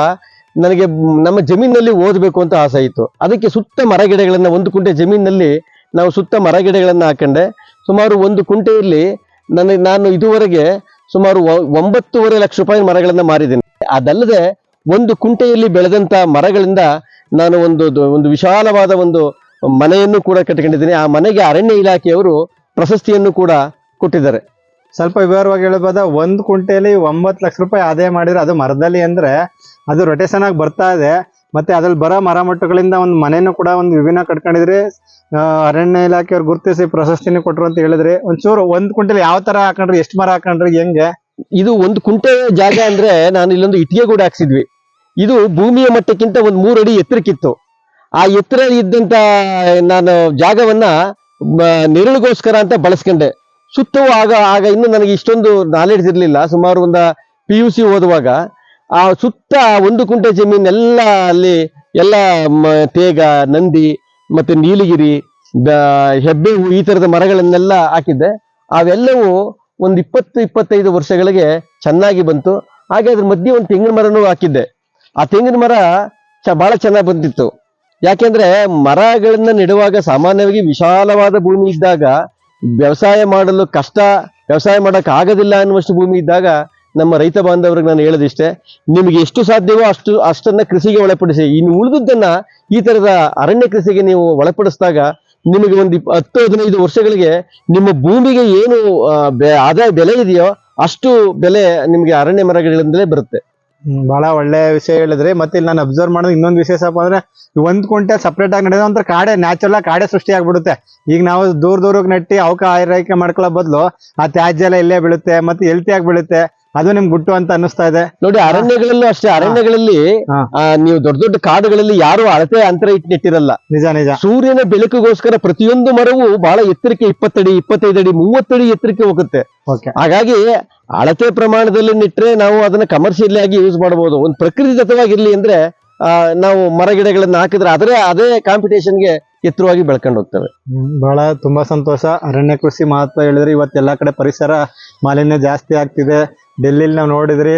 ನನಗೆ ನಮ್ಮ ಜಮೀನಿನಲ್ಲಿ ಓದಬೇಕು ಅಂತ ಆಸೆ ಇತ್ತು. ಅದಕ್ಕೆ ಸುತ್ತ ಮರಗಿಡಗಳನ್ನು ಒಂದು ಕುಂಟೆ ಜಮೀನಿನಲ್ಲಿ ನಾವು ಸುತ್ತ ಮರಗಿಡಗಳನ್ನು ಹಾಕೊಂಡೆ. ಸುಮಾರು ಒಂದು ಕುಂಟೆಯಲ್ಲಿ ನನಗೆ ನಾನು ಇದುವರೆಗೆ ಸುಮಾರು ಒಂಬತ್ತೂವರೆ ಲಕ್ಷ ರೂಪಾಯಿ ಮರಗಳನ್ನು ಮಾರಿದ್ದೀನಿ. ಅದಲ್ಲದೆ ಒಂದು ಕುಂಟೆಯಲ್ಲಿ ಬೆಳೆದಂಥ ಮರಗಳಿಂದ ನಾನು ಒಂದು ಒಂದು ವಿಶಾಲವಾದ ಒಂದು ಮನೆಯನ್ನು ಕೂಡ ಕಟ್ಟಿಕೊಂಡಿದ್ದೀನಿ. ಆ ಮನೆಗೆ ಅರಣ್ಯ ಇಲಾಖೆಯವರು ಪ್ರಶಸ್ತಿಯನ್ನು ಕೂಡ ಕೊಟ್ಟಿದ್ದಾರೆ. ಸ್ವಲ್ಪ ವಿವರವಾಗಿ ಹೇಳಬಹುದ ಒಂದು ಕುಂಟೆಯಲ್ಲಿ ಒಂಬತ್ತು ಲಕ್ಷ ರೂಪಾಯಿ ಆದಾಯ ಮಾಡಿದ್ರೆ ಅದು ಮರದಲ್ಲಿ ಅಂದ್ರೆ ಅದು ರೊಟೇಷನ್ ಆಗಿ ಬರ್ತಾ ಇದೆ. ಮತ್ತೆ ಅದ್ರಲ್ಲಿ ಬರೋ ಮರ ಮಟ್ಟುಗಳಿಂದ ಒಂದು ಮನೆನೂ ಕೂಡ ಒಂದು ವಿಭಿನ್ನ ಕಟ್ಕೊಂಡಿದ್ರಿ ಅರಣ್ಯ ಇಲಾಖೆಯವ್ರು ಗುರುತಿಸಿ ಪ್ರಶಸ್ತಿನೇ ಕೊಟ್ರು ಅಂತ ಹೇಳಿದ್ರೆ, ಒಂಚೂರು ಒಂದ್ ಕುಂಟೆಲಿ ಯಾವ ತರ ಹಾಕೊಂಡ್ರಿ, ಎಷ್ಟು ಮರ ಹಾಕೊಂಡ್ರಿ, ಹೆಂಗೆ? ಇದು ಒಂದು ಕುಂಟೆ ಜಾಗ ಅಂದ್ರೆ ನಾನು ಇಲ್ಲೊಂದು ಇಟ್ಟಿಗೆ ಕೂಡ ಹಾಕ್ಸಿದ್ವಿ. ಇದು ಭೂಮಿಯ ಮಟ್ಟಕ್ಕಿಂತ ಒಂದು ಮೂರು ಅಡಿ ಎತ್ತರಕ್ಕಿತ್ತು. ಆ ಎತ್ತರ ಇದ್ದಂತ, ನಾನು ಜಾಗವನ್ನ ನೆರಳಿಗೋಸ್ಕರ ಅಂತ ಬಳಸ್ಕೊಂಡೆ. ಸುತ್ತವೂ ಆಗ ಆಗ ಇನ್ನೂ ನನಗೆ ಇಷ್ಟೊಂದು ನಾಲೆಡ್ಜ್ ಇರಲಿಲ್ಲ. ಸುಮಾರು ಒಂದು ಪಿ ಯು ಸಿ ಓದುವಾಗ ಆ ಸುತ್ತ ಒಂದು ಕುಂಟೆ ಜಮೀನೆಲ್ಲ ಅಲ್ಲಿ ಎಲ್ಲ ತೇಗ, ನಂದಿ ಮತ್ತೆ ನೀಲಗಿರಿ ಹೆಬ್ಬೆ ಹೂ ಈ ತರದ ಮರಗಳನ್ನೆಲ್ಲ ಹಾಕಿದ್ದೆ. ಅವೆಲ್ಲವೂ ಒಂದು ಇಪ್ಪತ್ತು, ಇಪ್ಪತ್ತೈದು ವರ್ಷಗಳಿಗೆ ಚೆನ್ನಾಗಿ ಬಂತು. ಹಾಗೆ ಅದ್ರ ಮಧ್ಯೆ ಒಂದು ತೆಂಗಿನ ಮರನೂ ಹಾಕಿದ್ದೆ. ಆ ತೆಂಗಿನ ಮರ ಚ ಬಹಳ ಚೆನ್ನಾಗಿ ಬಂದಿತ್ತು. ಯಾಕೆಂದ್ರೆ ಮರಗಳನ್ನ ನೆಡುವಾಗ ಸಾಮಾನ್ಯವಾಗಿ ವಿಶಾಲವಾದ ಭೂಮಿ ಇದ್ದಾಗ ವ್ಯವಸಾಯ ಮಾಡಲು ಕಷ್ಟ, ವ್ಯವಸಾಯ ಮಾಡಕ್ ಆಗೋದಿಲ್ಲ ಅನ್ನುವಷ್ಟು ಭೂಮಿ ಇದ್ದಾಗ ನಮ್ಮ ರೈತ ಬಾಂಧವರಿಗೆ ನಾನು ಹೇಳೋದಿಷ್ಟೇ, ನಿಮಗೆ ಎಷ್ಟು ಸಾಧ್ಯವೋ ಅಷ್ಟು, ಅಷ್ಟನ್ನು ಕೃಷಿಗೆ ಒಳಪಡಿಸಿ. ಇನ್ನು ಉಳಿದುದನ್ನ ಈ ಥರದ ಅರಣ್ಯ ಕೃಷಿಗೆ ನೀವು ಒಳಪಡಿಸಿದಾಗ ನಿಮಗೆ ಒಂದು ಇಪ್ಪ- ಹತ್ತು, ಹದಿನೈದು ವರ್ಷಗಳಿಗೆ ನಿಮ್ಮ ಭೂಮಿಗೆ ಏನು ಬೆ- ಆದಾಯ ಬೆಲೆ ಇದೆಯೋ ಅಷ್ಟು ಬೆಲೆ ನಿಮಗೆ ಅರಣ್ಯ ಮರಗಳಿಂದಲೇ ಬರುತ್ತೆ. ಬಹಳ ಒಳ್ಳೆ ವಿಷಯ ಹೇಳಿದ್ರೆ. ಮತ್ತೆ ಇಲ್ಲಿ ನಾನು ಅಬ್ಸರ್ವ್ ಮಾಡೋದು ಇನ್ನೊಂದು ವಿಶೇಷಪ್ಪ ಅಂದ್ರೆ, ಒಂದ್ ಕುಂಟೆ ಸಪ್ರೇಟ್ ಆಗಿ ನಡೆದ ಒಂಥರ ಕಾಡೆ ನ್ಯಾಚುರಲ್ ಆಗಿ ಕಾಡೆ ಸೃಷ್ಟಿ ಆಗ್ಬಿಡುತ್ತೆ. ಈಗ ನಾವು ದೂರ ದೂರಕ್ಕೆ ನೆಟ್ಟಿ ಅವಕ ಆರೈಕೆ ಮಾಡ್ಕೊಳ್ಳೋ ಬದಲು ಆ ತ್ಯಾಜ್ಯ ಎಲ್ಲ ಇಲ್ಲೇ ಬೀಳುತ್ತೆ, ಮತ್ತೆ ಎಲ್ತಿಯಾಗಿ ಬೀಳುತ್ತೆ. ಅದು ನಿಮ್ಗೆ ಗುಟ್ಟು ಅಂತ ಅನ್ನಿಸ್ತಾ ಇದೆ. ನೋಡಿ ಅರಣ್ಯಗಳಲ್ಲೂ ಅಷ್ಟೇ ಅರಣ್ಯಗಳಲ್ಲಿ ಹಾ. ಆ, ನೀವು ದೊಡ್ಡ ದೊಡ್ಡ ಕಾಡುಗಳಲ್ಲಿ ಯಾರು ಅಳತೆ ಅಂತರ ಇಟ್ನಿಟ್ಟಿರಲ್ಲ ನಿಜ ನಿಜ. ಸೂರ್ಯನ ಬೆಳಕಿಗೋಸ್ಕರ ಪ್ರತಿಯೊಂದು ಮರವು ಬಹಳ ಎತ್ತರಕ್ಕೆ ಇಪ್ಪತ್ತಡಿ ಇಪ್ಪತ್ತೈದು ಅಡಿ ಮೂವತ್ತಡಿ ಎತ್ತರಕ್ಕೆ ಹೋಗುತ್ತೆ. ಓಕೆ. ಹಾಗಾಗಿ ಅಳತೆ ಪ್ರಮಾಣದಲ್ಲಿ ನಿಟ್ರೆ ನಾವು ಅದನ್ನ ಕಮರ್ಷಿಯಲ್ ಆಗಿ ಯೂಸ್ ಮಾಡಬಹುದು. ಒಂದು ಪ್ರಕೃತಿದತ್ತವಾಗಿರ್ಲಿ ಅಂದ್ರೆ ಆ, ನಾವು ಮರ ಗಿಡಗಳನ್ನ ಹಾಕಿದ್ರೆ ಅದರೇ ಅದೇ ಕಾಂಪಿಟೇಷನ್ಗೆ ಎತ್ತರವಾಗಿ ಬೆಳ್ಕೊಂಡು ಹೋಗ್ತವೆ. ಬಹಳ ತುಂಬಾ ಸಂತೋಷ. ಅರಣ್ಯ ಕೃಷಿ ಮಹತ್ವ ಹೇಳಿದ್ರೆ ಇವತ್ತೆಲ್ಲ ಕಡೆ ಪರಿಸರ ಮಾಲಿನ್ಯ ಜಾಸ್ತಿ ಆಗ್ತಿದೆ. ಡೆಲ್ಲಿಲಿ ನಾವು ನೋಡಿದ್ರಿ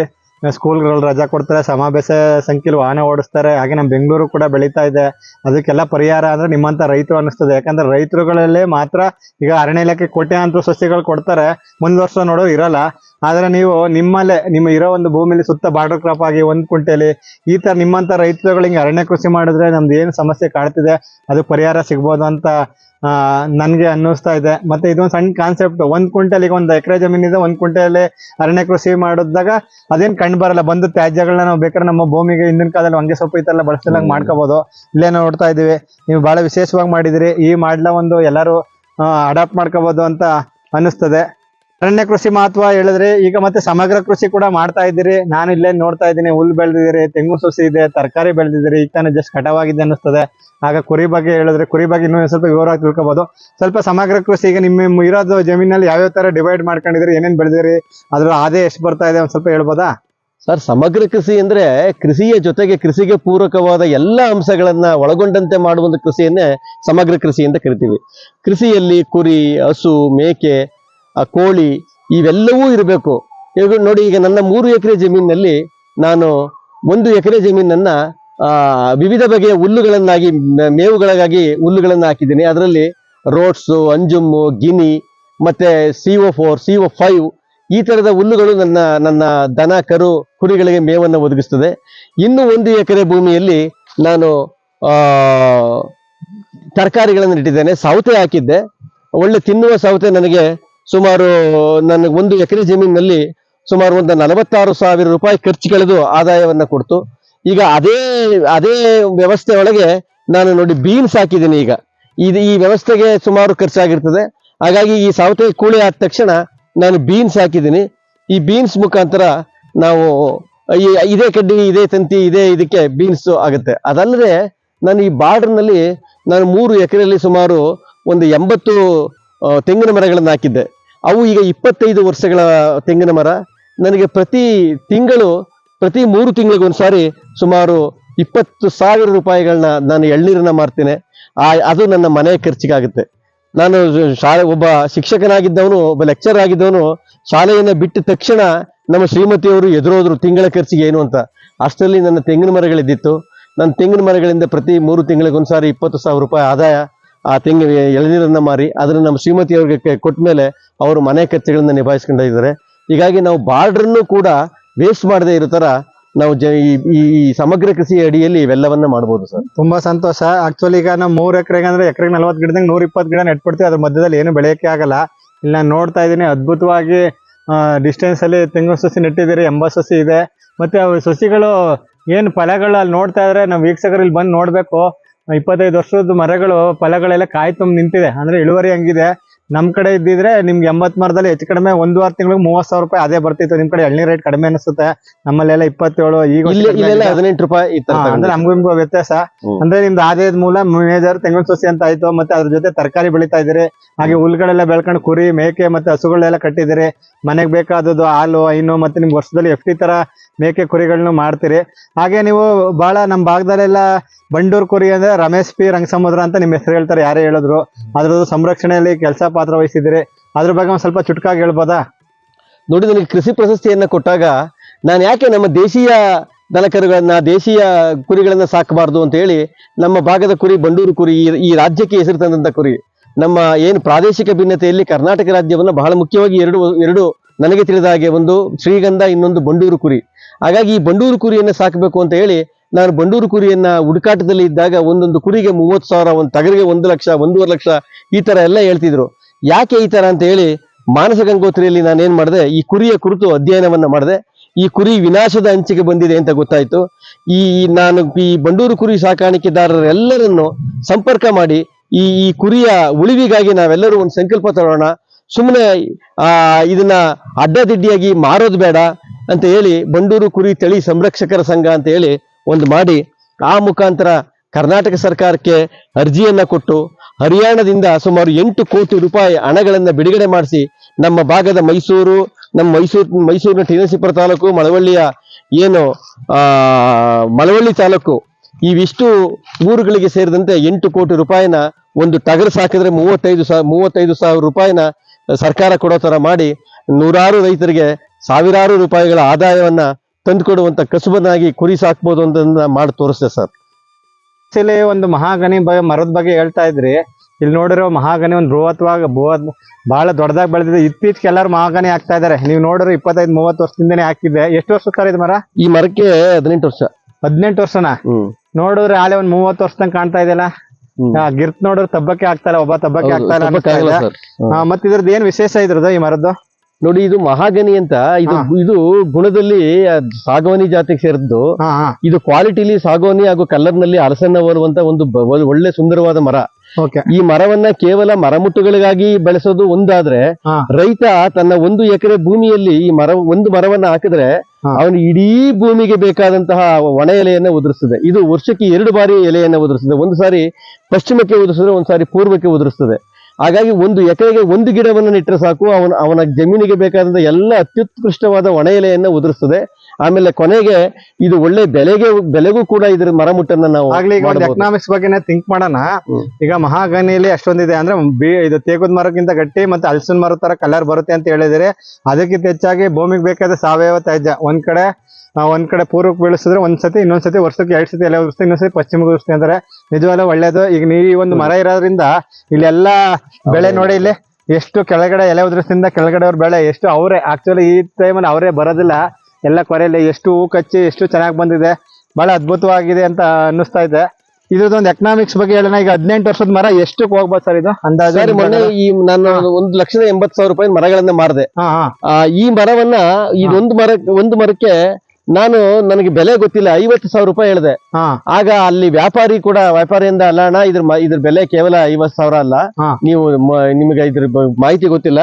ಸ್ಕೂಲ್ಗಳು ರಜಾ ಕೊಡ್ತಾರೆ, ಸಮಾವೇಶ ಸಂಖ್ಯೆಯಲ್ಲಿ ವಾಹನ ಓಡಿಸ್ತಾರೆ. ಹಾಗೆ ನಮ್ಮ ಬೆಂಗಳೂರು ಕೂಡ ಬೆಳೀತಾ ಇದೆ. ಅದಕ್ಕೆಲ್ಲ ಪರಿಹಾರ ಅಂದ್ರೆ ನಿಮ್ಮಂತ ರೈತರು ಅನ್ನಿಸ್ತದೆ. ಯಾಕಂದ್ರೆ ರೈತರುಗಳಲ್ಲೇ ಮಾತ್ರ ಈಗ ಅರಣ್ಯ ಇಲಾಖೆ ಕೋಟ್ಯಾಂತರ ಸಸ್ಯಗಳು ಕೊಡ್ತಾರೆ. ಮುಂದುವರ್ಸ ನೋಡೋರು ಇರಲ್ಲ. ಆದ್ರೆ ನೀವು ನಿಮ್ಮಲ್ಲೇ ನಿಮ್ಮ ಇರೋ ಒಂದು ಭೂಮಿಲಿ ಸುತ್ತ ಬಾರ್ಡರ್ ಕ್ರಾಪ್ ಆಗಿ ಒಂದು ಕುಂಟೆಲಿ ಈ ತರ ನಿಮ್ಮಂತ ರೈತರುಗಳು ಹಿಂಗೆ ಅರಣ್ಯ ಕೃಷಿ ಮಾಡಿದ್ರೆ ನಮ್ದು ಏನು ಸಮಸ್ಯೆ ಕಾಡ್ತಿದೆ ಅದು ಪರಿಹಾರ ಸಿಗ್ಬೋದು ಅಂತ ನನಗೆ ಅನ್ನಿಸ್ತಾ ಇದೆ. ಮತ್ತೆ ಇದೊಂದು ಸಣ್ಣ ಕಾನ್ಸೆಪ್ಟ್ ಒಂದು ಕ್ವಿಂಟಲಿಗೆ ಒಂದು ಎಕರೆ ಜಮೀನಿದೆ ಒಂದು ಕ್ವಿಂಟಲ್ ಅರಣ್ಯ ಕೃಷಿ ಮಾಡಿದಾಗ ಅದೇನು ಕಂಡು ಬರಲ್ಲ ಬಂದು ತ್ಯಾಜ್ಯಗಳನ್ನ ನಾವು ಬೇಕಾದ್ರೆ ನಮ್ಮ ಭೂಮಿಗೆ ಹಿಂದಿನ ಕಾಲದಲ್ಲಿ ಹೊಂಗೆ ಸೊಪ್ಪು ಈ ತರ ಮಾಡ್ಕೋಬೋದು. ಮಾಡ್ಕೋಬಹುದು ಇಲ್ಲೇ ನೋಡ್ತಾ ಇದ್ದೀವಿ ನೀವು ಭಾಳ ವಿಶೇಷವಾಗಿ ಮಾಡಿದಿರಿ. ಈ ಮಾಡ್ಲ ಒಂದು ಎಲ್ಲರೂ ಅಡಾಪ್ಟ್ ಮಾಡ್ಕೋಬೋದು ಅಂತ ಅನ್ನಿಸ್ತದೆ. ಅರಣ್ಯ ಕೃಷಿ ಮಹತ್ವ ಹೇಳಿದ್ರೆ ಈಗ ಮತ್ತೆ ಸಮಗ್ರ ಕೃಷಿ ಕೂಡ ಮಾಡ್ತಾ ಇದ್ದೀರಿ. ನಾನು ಇಲ್ಲೇ ನೋಡ್ತಾ ಇದ್ದೀನಿ ಹುಲ್ ಬೆಳೆದಿದ್ದೀರಿ, ತೆಂಗು ಸೊಸಿ ಇದೆ, ತರಕಾರಿ ಬೆಳೆದಿದ್ದೀರಿ, ಈಗ ತಾನೇ ಜಸ್ಟ್ ಕಟಾವಾಗಿದೆ ಅನ್ನಿಸ್ತದೆ. ಆಗ ಕುರಿ ಬಗ್ಗೆ ಹೇಳಿದ್ರೆ, ಕುರಿ ಬಗ್ಗೆ ಇನ್ನೂ ಸ್ವಲ್ಪ ವಿವರವಾಗಿ ತಿಳ್ಕೊಬೋದು. ಸ್ವಲ್ಪ ಸಮಗ್ರ ಕೃಷಿ, ಈಗ ನಿಮ್ಮ ಇರೋದು ಜಮೀನಲ್ಲಿ ಯಾವ್ಯಾವ ತರ ಡಿವೈಡ್ ಮಾಡ್ಕೊಂಡಿದ್ರಿ ಏನೇನು ಬೆಳೆದಿರಿ ಅದ್ರ ಆದಾಯ ಎಷ್ಟು ಬರ್ತಾ ಇದೆ ಒಂದು ಸ್ವಲ್ಪ ಹೇಳ್ಬೋದಾ? ಸರ್, ಸಮಗ್ರ ಕೃಷಿ ಅಂದ್ರೆ ಕೃಷಿಯ ಜೊತೆಗೆ ಕೃಷಿಗೆ ಪೂರಕವಾದ ಎಲ್ಲ ಅಂಶಗಳನ್ನ ಒಳಗೊಂಡಂತೆ ಮಾಡುವ ಒಂದು ಕೃಷಿಯನ್ನೇ ಸಮಗ್ರ ಕೃಷಿ ಅಂತ ಕರಿತೀವಿ. ಕೃಷಿಯಲ್ಲಿ ಕುರಿ, ಹಸು, ಮೇಕೆ ಕೋಳಿ ಇವೆಲ್ಲವೂ ಇರಬೇಕು. ನೋಡಿ ಈಗ ನನ್ನ ಮೂರು ಎಕರೆ ಜಮೀನಿನಲ್ಲಿ ನಾನು ಒಂದು ಎಕರೆ ಜಮೀನನ್ನ ವಿವಿಧ ಬಗೆಯ ಹುಲ್ಲುಗಳನ್ನಾಗಿ ಮೇವುಗಳಿಗಾಗಿ ಹುಲ್ಲುಗಳನ್ನು ಹಾಕಿದ್ದೀನಿ. ಅದರಲ್ಲಿ ರೋಡ್ಸು ಅಂಜುಮ್ಮು, ಗಿನಿ, ಮತ್ತೆ C O four, C O five ಈ ಥರದ ಹುಲ್ಲುಗಳು ನನ್ನ ನನ್ನ ದನ, ಕರು, ಕುರಿಗಳಿಗೆ ಮೇವನ್ನು ಒದಗಿಸ್ತದೆ. ಇನ್ನು ಒಂದು ಎಕರೆ ಭೂಮಿಯಲ್ಲಿ ನಾನು ತರಕಾರಿಗಳನ್ನು ಇಟ್ಟಿದ್ದೇನೆ ಸೌತೆ ಹಾಕಿದ್ದೆ. ಒಳ್ಳೆ ತಿನ್ನುವ ಸೌತೆ ನನಗೆ ಸುಮಾರು ನನಗೆ ಒಂದು ಎಕರೆ ಜಮೀನಿನಲ್ಲಿ ಸುಮಾರು ಒಂದು ನಲವತ್ತಾರು ಸಾವಿರ ರೂಪಾಯಿ ಖರ್ಚು ಕಳೆದು ಆದಾಯವನ್ನ ಕೊಡ್ತು. ಈಗ ಅದೇ ಅದೇ ವ್ಯವಸ್ಥೆ ಒಳಗೆ ನಾನು ನೋಡಿ ಬೀನ್ಸ್ ಹಾಕಿದ್ದೀನಿ ಈಗ. ಇದು ಈ ವ್ಯವಸ್ಥೆಗೆ ಸುಮಾರು ಖರ್ಚಾಗಿರ್ತದೆ. ಹಾಗಾಗಿ ಈ ಸೌತೆ ಕೂಳಿ ಆದ ತಕ್ಷಣ ನಾನು ಬೀನ್ಸ್ ಹಾಕಿದ್ದೀನಿ. ಈ ಬೀನ್ಸ್ ಮುಖಾಂತರ ನಾವು ಇದೇ ಕಡ್ಡಿ, ಇದೇ ತಂತಿ, ಇದೇ ಇದಕ್ಕೆ ಬೀನ್ಸ್ ಆಗುತ್ತೆ. ಅದಲ್ಲದೆ ನಾನು ಈ ಬಾರ್ಡರ್ನಲ್ಲಿ ನಾನು ಮೂರು ಎಕರೆಯಲ್ಲಿ ಸುಮಾರು ಒಂದು ಎಂಬತ್ತು ತೆಂಗಿನ ಮರಗಳನ್ನು ಹಾಕಿದ್ದೆ. ಅವು ಈಗ ಇಪ್ಪತ್ತೈದು ವರ್ಷಗಳ ತೆಂಗಿನ ಮರ. ನನಗೆ ಪ್ರತಿ ತಿಂಗಳು, ಪ್ರತಿ ಮೂರು ತಿಂಗಳಿಗೊಂದ್ಸಾರಿ ಸುಮಾರು ಇಪ್ಪತ್ತು ಸಾವಿರ ರೂಪಾಯಿಗಳನ್ನ ನಾನು ಎಳ್ನೀರನ್ನ ಮಾರ್ತೇನೆ. ಆ, ಅದು ನನ್ನ ಮನೆ ಖರ್ಚಿಗಾಗುತ್ತೆ. ನಾನು ಶಾಲೆ, ಒಬ್ಬ ಶಿಕ್ಷಕನಾಗಿದ್ದವನು, ಒಬ್ಬ ಲೆಕ್ಚರ್ ಆಗಿದ್ದವನು, ಶಾಲೆಯನ್ನು ಬಿಟ್ಟ ತಕ್ಷಣ ನಮ್ಮ ಶ್ರೀಮತಿಯವರು ಎದುರೋದ್ರು, ತಿಂಗಳ ಖರ್ಚಿಗೆ ಏನು ಅಂತ? ಅಷ್ಟರಲ್ಲಿ ನನ್ನ ತೆಂಗಿನ ಮರಗಳಿದ್ದಿತ್ತು. ನನ್ನ ತೆಂಗಿನ ಮರಗಳಿಂದ ಪ್ರತಿ ಮೂರು ತಿಂಗಳಿಗೊಂದ್ಸಾರಿ ಇಪ್ಪತ್ತು ಸಾವಿರ ರೂಪಾಯಿ ಆದಾಯ ಆ ತೆಂಗಿನ ಎಳನೀರನ್ನ ಮಾರಿ ಅದನ್ನು ನಮ್ಮ ಶ್ರೀಮತಿಯವ್ರಿಗೆ ಕೊಟ್ಟ ಮೇಲೆ ಅವರು ಮನೆ ಖರ್ಚುಗಳನ್ನ ನಿಭಾಯಿಸ್ಕೊಂಡಿದ್ದಾರೆ ಹೀಗಾಗಿ ನಾವು ಬಾರ್ಡ್ರನ್ನು ಕೂಡ ವೇಸ್ಟ್ ಮಾಡದೇ ಇರೋ ಥರ ನಾವು ಜ ಈ- ಸಮಗ್ರ ಕೃಷಿ ಅಡಿಯಲ್ಲಿ ಇವೆಲ್ಲವನ್ನ ಮಾಡ್ಬೋದು ಸರ್. ತುಂಬಾ ಸಂತೋಷ. ಆಕ್ಚುಲಿ ಈಗ ನಾವು ಮೂರು ಎಕರೆಗೆ ಅಂದ್ರೆ ಎಕರೆಗೆ ನಲ್ವತ್ತು ಗಿಡದಂಗೆ ನೂರ ಇಪ್ಪತ್ತು ಗಿಡ ನೆಟ್ಬಿಡ್ತೀವಿ. ಅದ್ರ ಮಧ್ಯದಲ್ಲಿ ಏನು ಬೆಳೆಯಕ್ಕೆ ಆಗಲ್ಲ. ಇಲ್ಲಿ ನಾನು ನೋಡ್ತಾ ಇದ್ದೀನಿ, ಅದ್ಭುತವಾಗಿ ಡಿಸ್ಟೆನ್ಸ್ ಅಲ್ಲಿ ತೆಂಗಿನ ಸಸಿ ನೆಟ್ಟಿದ್ದೀರಿ, ಎಂಬ ಸಸಿ ಇದೆ. ಮತ್ತೆ ಅವು ಸಸಿಗಳು ಏನು ಫಲಗಳು ಅಲ್ಲಿ ನೋಡ್ತಾ ಇದ್ರೆ ನಾವು ವೀಕ್ಷಕರು ಇಲ್ಲಿ ಬಂದು ನೋಡ್ಬೇಕು. ಇಪ್ಪತ್ತೈದು ವರ್ಷದ ಮರಗಳು ಫಲಗಳೆಲ್ಲ ಕಾಯಿ ತುಂಬ ನಿಂತಿದೆ. ಅಂದ್ರೆ ಇಳುವರಿ ಹಂಗಿದೆ. ನಮ್ ಕಡೆ ಇದ್ದಿದ್ರೆ ನಿಮ್ಗೆ ಎಂಬತ್ ಮರದಲ್ಲಿ ಹೆಚ್ಚು ಕಡಿಮೆ ಒಂದೂವರೆ ತಿಂಗಳಿಗೆ ಮೂವತ್ ಸಾವಿರ ರೂಪಾಯಿ ಅದೇ ಬರ್ತಿತ್ತು. ನಿಮ್ ಕಡೆ ಎಳ್ನೀರ್ ರೇಟ್ ಕಡಿಮೆ ಅನಿಸುತ್ತೆ. ನಮ್ಮಲ್ಲೆಲ್ಲ ಇಪ್ಪತ್ತೇಳು ಈಗ ಹದಿನೆಂಟು ರೂಪಾಯಿ ಅಂದ್ರೆ ನಮ್ಗೂ ನಮಗೂ ನಿಮ್ಗೂ ವ್ಯತ್ಯಾಸ. ಅಂದ್ರೆ ನಿಮ್ದು ಆದಾಯದ ಮೂಲ ಮೇಜರ್ ತೆಂಗಿನ ಸಸಿ ಅಂತ ಆಯ್ತು ಮತ್ತೆ ಅದ್ರ ಜೊತೆ ತರಕಾರಿ ಬೆಳಿತಾ ಇದೀರಿ ಹಾಗೆ ಹುಲ್ಗಳೆಲ್ಲ ಬೆಳ್ಕೊಂಡು ಕುರಿ, ಮೇಕೆ ಮತ್ತೆ ಹಸುಗಳನ್ನೆಲ್ಲ ಕಟ್ಟಿದ್ದೀರಿ. ಮನೆಗೆ ಬೇಕಾದದ್ದು ಹಾಲು, ಹೈನು ಮತ್ತೆ ನಿಮ್ಗೆ ವರ್ಷದಲ್ಲಿ ಎಫ್ ಟಿ ತರ ಮೇಕೆ ಕುರಿಗಳನ್ನು ಮಾಡ್ತೀರಿ ಹಾಗೆ ನೀವು ಭಾಳ ನಮ್ಮ ಭಾಗದಲ್ಲೆಲ್ಲ ಬಂಡೂರು ಕುರಿ ಅಂದ್ರೆ ರಮೇಶ್ ಪಿ ರಂಗಸಮುದ್ರ ಅಂತ ನಿಮ್ಮ ಹೆಸರು ಹೇಳ್ತಾರೆ, ಯಾರೇ ಹೇಳಿದ್ರು. ಅದ್ರದ್ದು ಸಂರಕ್ಷಣೆಯಲ್ಲಿ ಕೆಲಸ ಪಾತ್ರ ವಹಿಸಿದಿರಿ ಅದ್ರ ಬಗ್ಗೆ ಸ್ವಲ್ಪ ಚುಟ್ಕಾಗಿ ಹೇಳ್ಬೋದಾ? ನೋಡಿ, ನನಗೆ ಕೃಷಿ ಪ್ರಶಸ್ತಿಯನ್ನ ಕೊಟ್ಟಾಗ ನಾನು ಯಾಕೆ ನಮ್ಮ ದೇಶೀಯ ದನಕರುಗಳನ್ನ, ದೇಶೀಯ ಕುರಿಗಳನ್ನ ಸಾಕಬಾರ್ದು ಅಂತ ಹೇಳಿ ನಮ್ಮ ಭಾಗದ ಕುರಿ ಬಂಡೂರು ಕುರಿ ಈ ರಾಜ್ಯಕ್ಕೆ ಹೆಸರು ತಂದಂತ ಕುರಿ. ನಮ್ಮ ಏನು ಪ್ರಾದೇಶಿಕ ಭಿನ್ನತೆಯಲ್ಲಿ ಕರ್ನಾಟಕ ರಾಜ್ಯವನ್ನು ಬಹಳ ಮುಖ್ಯವಾಗಿ ಎರಡು ಎರಡು ನನಗೆ ತಿಳಿದ ಹಾಗೆ ಒಂದು ಶ್ರೀಗಂಧ, ಇನ್ನೊಂದು ಬಂಡೂರು ಕುರಿ. ಹಾಗಾಗಿ ಈ ಬಂಡೂರು ಕುರಿಯನ್ನು ಸಾಕಬೇಕು ಅಂತ ಹೇಳಿ ನಾನು ಬಂಡೂರು ಕುರಿಯನ್ನ ಹುಡುಕಾಟದಲ್ಲಿ ಇದ್ದಾಗ ಒಂದೊಂದು ಕುರಿಗೆ ಮೂವತ್ತು ಸಾವಿರ, ಒಂದು ತಗರಿಗೆ ಒಂದು ಲಕ್ಷ, ಒಂದೂವರೆ ಲಕ್ಷ ಈ ತರ ಎಲ್ಲ ಹೇಳ್ತಿದ್ರು. ಯಾಕೆ ಈ ತರ ಅಂತ ಹೇಳಿ ಮಾನಸ ಗಂಗೋತ್ರಿಯಲ್ಲಿ ನಾನು ಏನ್ ಮಾಡಿದೆ, ಈ ಕುರಿಯ ಕುರಿತು ಅಧ್ಯಯನವನ್ನ ಮಾಡಿದೆ. ಈ ಕುರಿ ವಿನಾಶದ ಅಂಚಿಗೆ ಬಂದಿದೆ ಅಂತ ಗೊತ್ತಾಯಿತು. ಈ ನಾನು ಈ ಬಂಡೂರು ಕುರಿ ಸಾಕಾಣಿಕೆದಾರರೆಲ್ಲರನ್ನು ಸಂಪರ್ಕ ಮಾಡಿ ಈ ಈ ಕುರಿಯ ಉಳಿವಿಗಾಗಿ ನಾವೆಲ್ಲರೂ ಒಂದು ಸಂಕಲ್ಪ ತರೋಣ. ಸುಮ್ಮನೆ ಆ, ಇದನ್ನ ಅಡ್ಡದಿಡ್ಡಿಯಾಗಿ ಮಾರೋದು ಬೇಡ ಅಂತ ಹೇಳಿ ಬಂಡೂರು ಕುರಿ ತಳಿ ಸಂರಕ್ಷಕರ ಸಂಘ ಅಂತ ಹೇಳಿ ಒಂದು ಮಾಡಿ, ಆ ಮುಖಾಂತರ ಕರ್ನಾಟಕ ಸರ್ಕಾರಕ್ಕೆ ಅರ್ಜಿಯನ್ನ ಕೊಟ್ಟು, ಹರಿಯಾಣದಿಂದ ಸುಮಾರು ಎಂಟು ಕೋಟಿ ರೂಪಾಯಿ ಹಣಗಳನ್ನ ಬಿಡುಗಡೆ ಮಾಡಿಸಿ, ನಮ್ಮ ಭಾಗದ ಮೈಸೂರು, ನಮ್ಮ ಮೈಸೂರು, ಮೈಸೂರಿನ ಟಿನಸಿಪುರ ತಾಲೂಕು, ಮಳವಳ್ಳಿಯ ಏನು ಮಳವಳ್ಳಿ ತಾಲೂಕು ಇವಿಷ್ಟು ಊರುಗಳಿಗೆ ಸೇರಿದಂತೆ ಎಂಟು ಕೋಟಿ ರೂಪಾಯಿನ ಒಂದು ಟಗರು ಸಾಕಿದ್ರೆ ಮೂವತ್ತೈದು ಸಾವಿರ ಮೂವತ್ತೈದು ಸಾವಿರ ರೂಪಾಯಿನ ಸರ್ಕಾರ ಕೊಡೋ ತರ ಮಾಡಿ ನೂರಾರು ರೈತರಿಗೆ ಸಾವಿರಾರು ರೂಪಾಯಿಗಳ ಆದಾಯವನ್ನ ತಂದುಕೊಡುವಂತ ಕಸುಬನಾಗಿ ಕುರಿ ಸಾಕ್ಬೋದು ಅಂತ ಮಾಡಿ ತೋರಿಸ್ತೆ ಸರ್. ಇಲ್ಲಿ ಒಂದು ಮಹಾಗನಿ ಬಗ್ಗೆ ಮರದ ಬಗ್ಗೆ ಹೇಳ್ತಾ ಇದ್ರಿ. ಇಲ್ಲಿ ನೋಡಿರೋ ಮಹಾಗನಿ ಒಂದು ಬೃಹತ್ವಾಗ ಬೃಹತ್ ಬಹಳ ದೊಡ್ಡದಾಗಿ ಬೆಳೆದಿದೆ. ಇತ್ತೀಚೆಗೆ ಎಲ್ಲರೂ ಮಹಾಗಣಿ ಆಗ್ತಾ ಇದಾರೆ ನೀವು ನೋಡಿರೋ ಇಪ್ಪತ್ತೈದು ಮೂವತ್ತು ವರ್ಷದಿಂದನೇ ಹಾಕಿದ್ದೆ. ಎಷ್ಟು ವರ್ಷ ಸರ್ ಇದು ಮರ? ಈ ಮರಕ್ಕೆ ಹದಿನೆಂಟು ವರ್ಷ. ಹದಿನೆಂಟು ವರ್ಷನಾ? ನೋಡಿದ್ರೆ ಆಲೆ ಒಂದು ಮೂವತ್ತು ವರ್ಷದಂಗೆ ಕಾಣ್ತಾ ಇದೆಯಲ್ಲ? ಗಿರ್ತ್ ನೋಡ್ರ ತಬ್ಬಕ್ಕೆ ಆಗ್ತಾರ ಒಬ್ಬ ತಬ್ಬಕ್ಕೆ ಆಗ್ತಾರ ಮತ್ತ ಇದ್ರದ್ದು ಏನ್ ವಿಶೇಷ ಇದ್ರದ ಈ ಮರದ್ದು? ನೋಡಿ ಇದು ಮಹಾಗನಿ ಅಂತ ಇದು ಇದು ಗುಣದಲ್ಲಿ ಸಾಗವನಿ ಜಾತಿಗೆ ಸೇರಿದ್ದು. ಇದು ಕ್ವಾಲಿಟಿಲಿ ಸಾಗವಾನಿ ಹಾಗೂ ಕಲರ್ನಲ್ಲಿ ಅರಸನ್ನ ಹೋಲುವಂತ ಒಂದು ಒಳ್ಳೆ ಸುಂದರವಾದ ಮರ. ಈ ಮರವನ್ನ ಕೇವಲ ಮರಮುಟ್ಟುಗಳಿಗಾಗಿ ಬೆಳೆಸೋದು ಒಂದಾದ್ರೆ ರೈತ ತನ್ನ ಒಂದು ಎಕರೆ ಭೂಮಿಯಲ್ಲಿ ಈ ಮರ ಒಂದು ಮರವನ್ನ ಹಾಕಿದ್ರೆ. ಅವನು ಇಡೀ ಭೂಮಿಗೆ ಬೇಕಾದಂತಹ ಒಣ ಎಲೆಯನ್ನ ಉದುರಿಸ್ತದೆ. ಇದು ವರ್ಷಕ್ಕೆ ಎರಡು ಬಾರಿ ಎಲೆಯನ್ನ ಉದುರಿಸ್ತದೆ. ಒಂದು ಸಾರಿ ಪಶ್ಚಿಮಕ್ಕೆ ಉದುರಿಸಿದ್ರೆ ಒಂದು ಸಾರಿ ಪೂರ್ವಕ್ಕೆ ಉದುರಿಸ್ತದೆ. ಹಾಗಾಗಿ ಒಂದು ಎಕರೆಗೆ ಒಂದು ಗಿಡವನ್ನು ನೆಟ್ಟರೆ ಸಾಕು. ಅವನ ಅವನ ಜಮೀನಿಗೆ ಬೇಕಾದಂತಹ ಎಲ್ಲ ಅತ್ಯುತ್ಕೃಷ್ಟವಾದ ಒಣ ಎಲೆಯನ್ನ ಉದುರಿಸ್ತದೆ. ಆಮೇಲೆ ಕೊನೆಗೆ ಇದು ಒಳ್ಳೆ ಬೆಲೆಗೆ ಬೆಲೆಗೂ ಕೂಡ ಇದ್ರ ಮರಮುಟ್ಟನ್ನ ನಾವು ಆಗ್ಲಿ ಈಗ ಎಕನಾಮಿಕ್ಸ್ ಬಗ್ಗೆನೇ ಥಿಂಕ್ ಮಾಡೋಣ. ಈಗ ಮಹಾಗನಿಯಲ್ಲಿ ಅಷ್ಟೊಂದಿದೆ ಅಂದ್ರೆ ಇದು ತೇಗದ ಮರಕ್ಕಿಂತ ಗಟ್ಟಿ ಮತ್ತೆ ಹಲಸಿನ ಮರ ತರ ಕಲರ್ ಬರುತ್ತೆ ಅಂತ ಹೇಳಿದ್ರೆ. ಅದಕ್ಕಿಂತ ಹೆಚ್ಚಾಗಿ ಭೂಮಿಗೆ ಬೇಕಾದ ಸಾವಯವ ತ್ಯಾಜ್ಯ. ಒಂದ್ ಕಡೆ ಒಂದ್ ಕಡೆ ಪೂರ್ವಕ್ಕೆ ಬೆಳೆಸಿದ್ರೆ ಒಂದ್ಸತಿ ಇನ್ನೊಂದ್ಸತಿ ಇನ್ನೊಂದ್ ಸತಿ ವರ್ಷಕ್ಕೆ ಎರಡ್ ಸತಿ ಎಲ್ಲ ಉದುರಿಸ್ತೀವಿ ಇನ್ನೊಂದ್ಸತಿ ಪಶ್ಚಿಮ ಪಶ್ಚಿಮಕ್ಕೆ ಅಂದ್ರೆ ಅಂತಾರೆ ನಿಜವಾಗ್ಲೂ ಒಳ್ಳೇದು. ಈಗ ನೀ ಒಂದು ಮರ ಇರೋದ್ರಿಂದ ಇಲ್ಲೆಲ್ಲಾ ಬೆಳೆ ನೋಡಿ ಇಲ್ಲಿ ಎಷ್ಟು ಕೆಳಗಡೆ ಎಲೆ ಉದುರಿಸಿಂದ ಕೆಳಗಡೆ ಅವ್ರ ಬೆಳೆ ಎಷ್ಟು ಅವರೇ ಆಕ್ಚುಲಿ ಈ ಟೈಮಲ್ಲಿ ಅವರೇ ಬರೋದಿಲ್ಲ. ಎಲ್ಲ ಕೊರೆಯಲ್ಲಿ ಎಷ್ಟು ಹೂ ಕಚ್ಚಿ ಎಷ್ಟು ಚೆನ್ನಾಗಿ ಬಂದಿದೆ ಬಹಳ ಅದ್ಭುತವಾಗಿದೆ ಅಂತ ಅನ್ನಿಸ್ತಾ ಇದೆ. ಇದ್ರದ್ದೊಂದು ಎಕನಾಮಿಕ್ಸ್ ಬಗ್ಗೆ ಹೇಳೋಣ ಈಗ ಹದಿನೆಂಟು ವರ್ಷದ ಮರ ಎಷ್ಟಕ್ಕೆ ಹೋಗ್ಬೋದು ಸರ್ ಇದು? ಅಂದಾಜು ಸರ್ ಮೊನ್ನೆ ಈ ನಾನು ಒಂದು ಲಕ್ಷದ ಎಂಬತ್ತು ಸಾವಿರ ರೂಪಾಯಿ ಮರಗಳನ್ನ ಮಾರಿದೆ. ಈ ಮರವನ್ನ ಇದೊಂದು ಮರ ಒಂದು ಮರಕ್ಕೆ ನಾನು ನನಗೆ ಬೆಲೆ ಗೊತ್ತಿಲ್ಲ ಐವತ್ತು ಸಾವಿರ ರೂಪಾಯಿ ಹೇಳಿದೆ. ಆಗ ಅಲ್ಲಿ ವ್ಯಾಪಾರಿ ಕೂಡ ವ್ಯಾಪಾರಿಯಿಂದ ಅಲ್ಲ ಅಣ್ಣ ಇದ್ರ ಇದ್ರ ಬೆಲೆ ಕೇವಲ ಐವತ್ತು ಸಾವಿರ ಅಲ್ಲ. ನೀವು ನಿಮಗೆ ಇದ್ರ ಮಾಹಿತಿ ಗೊತ್ತಿಲ್ಲ.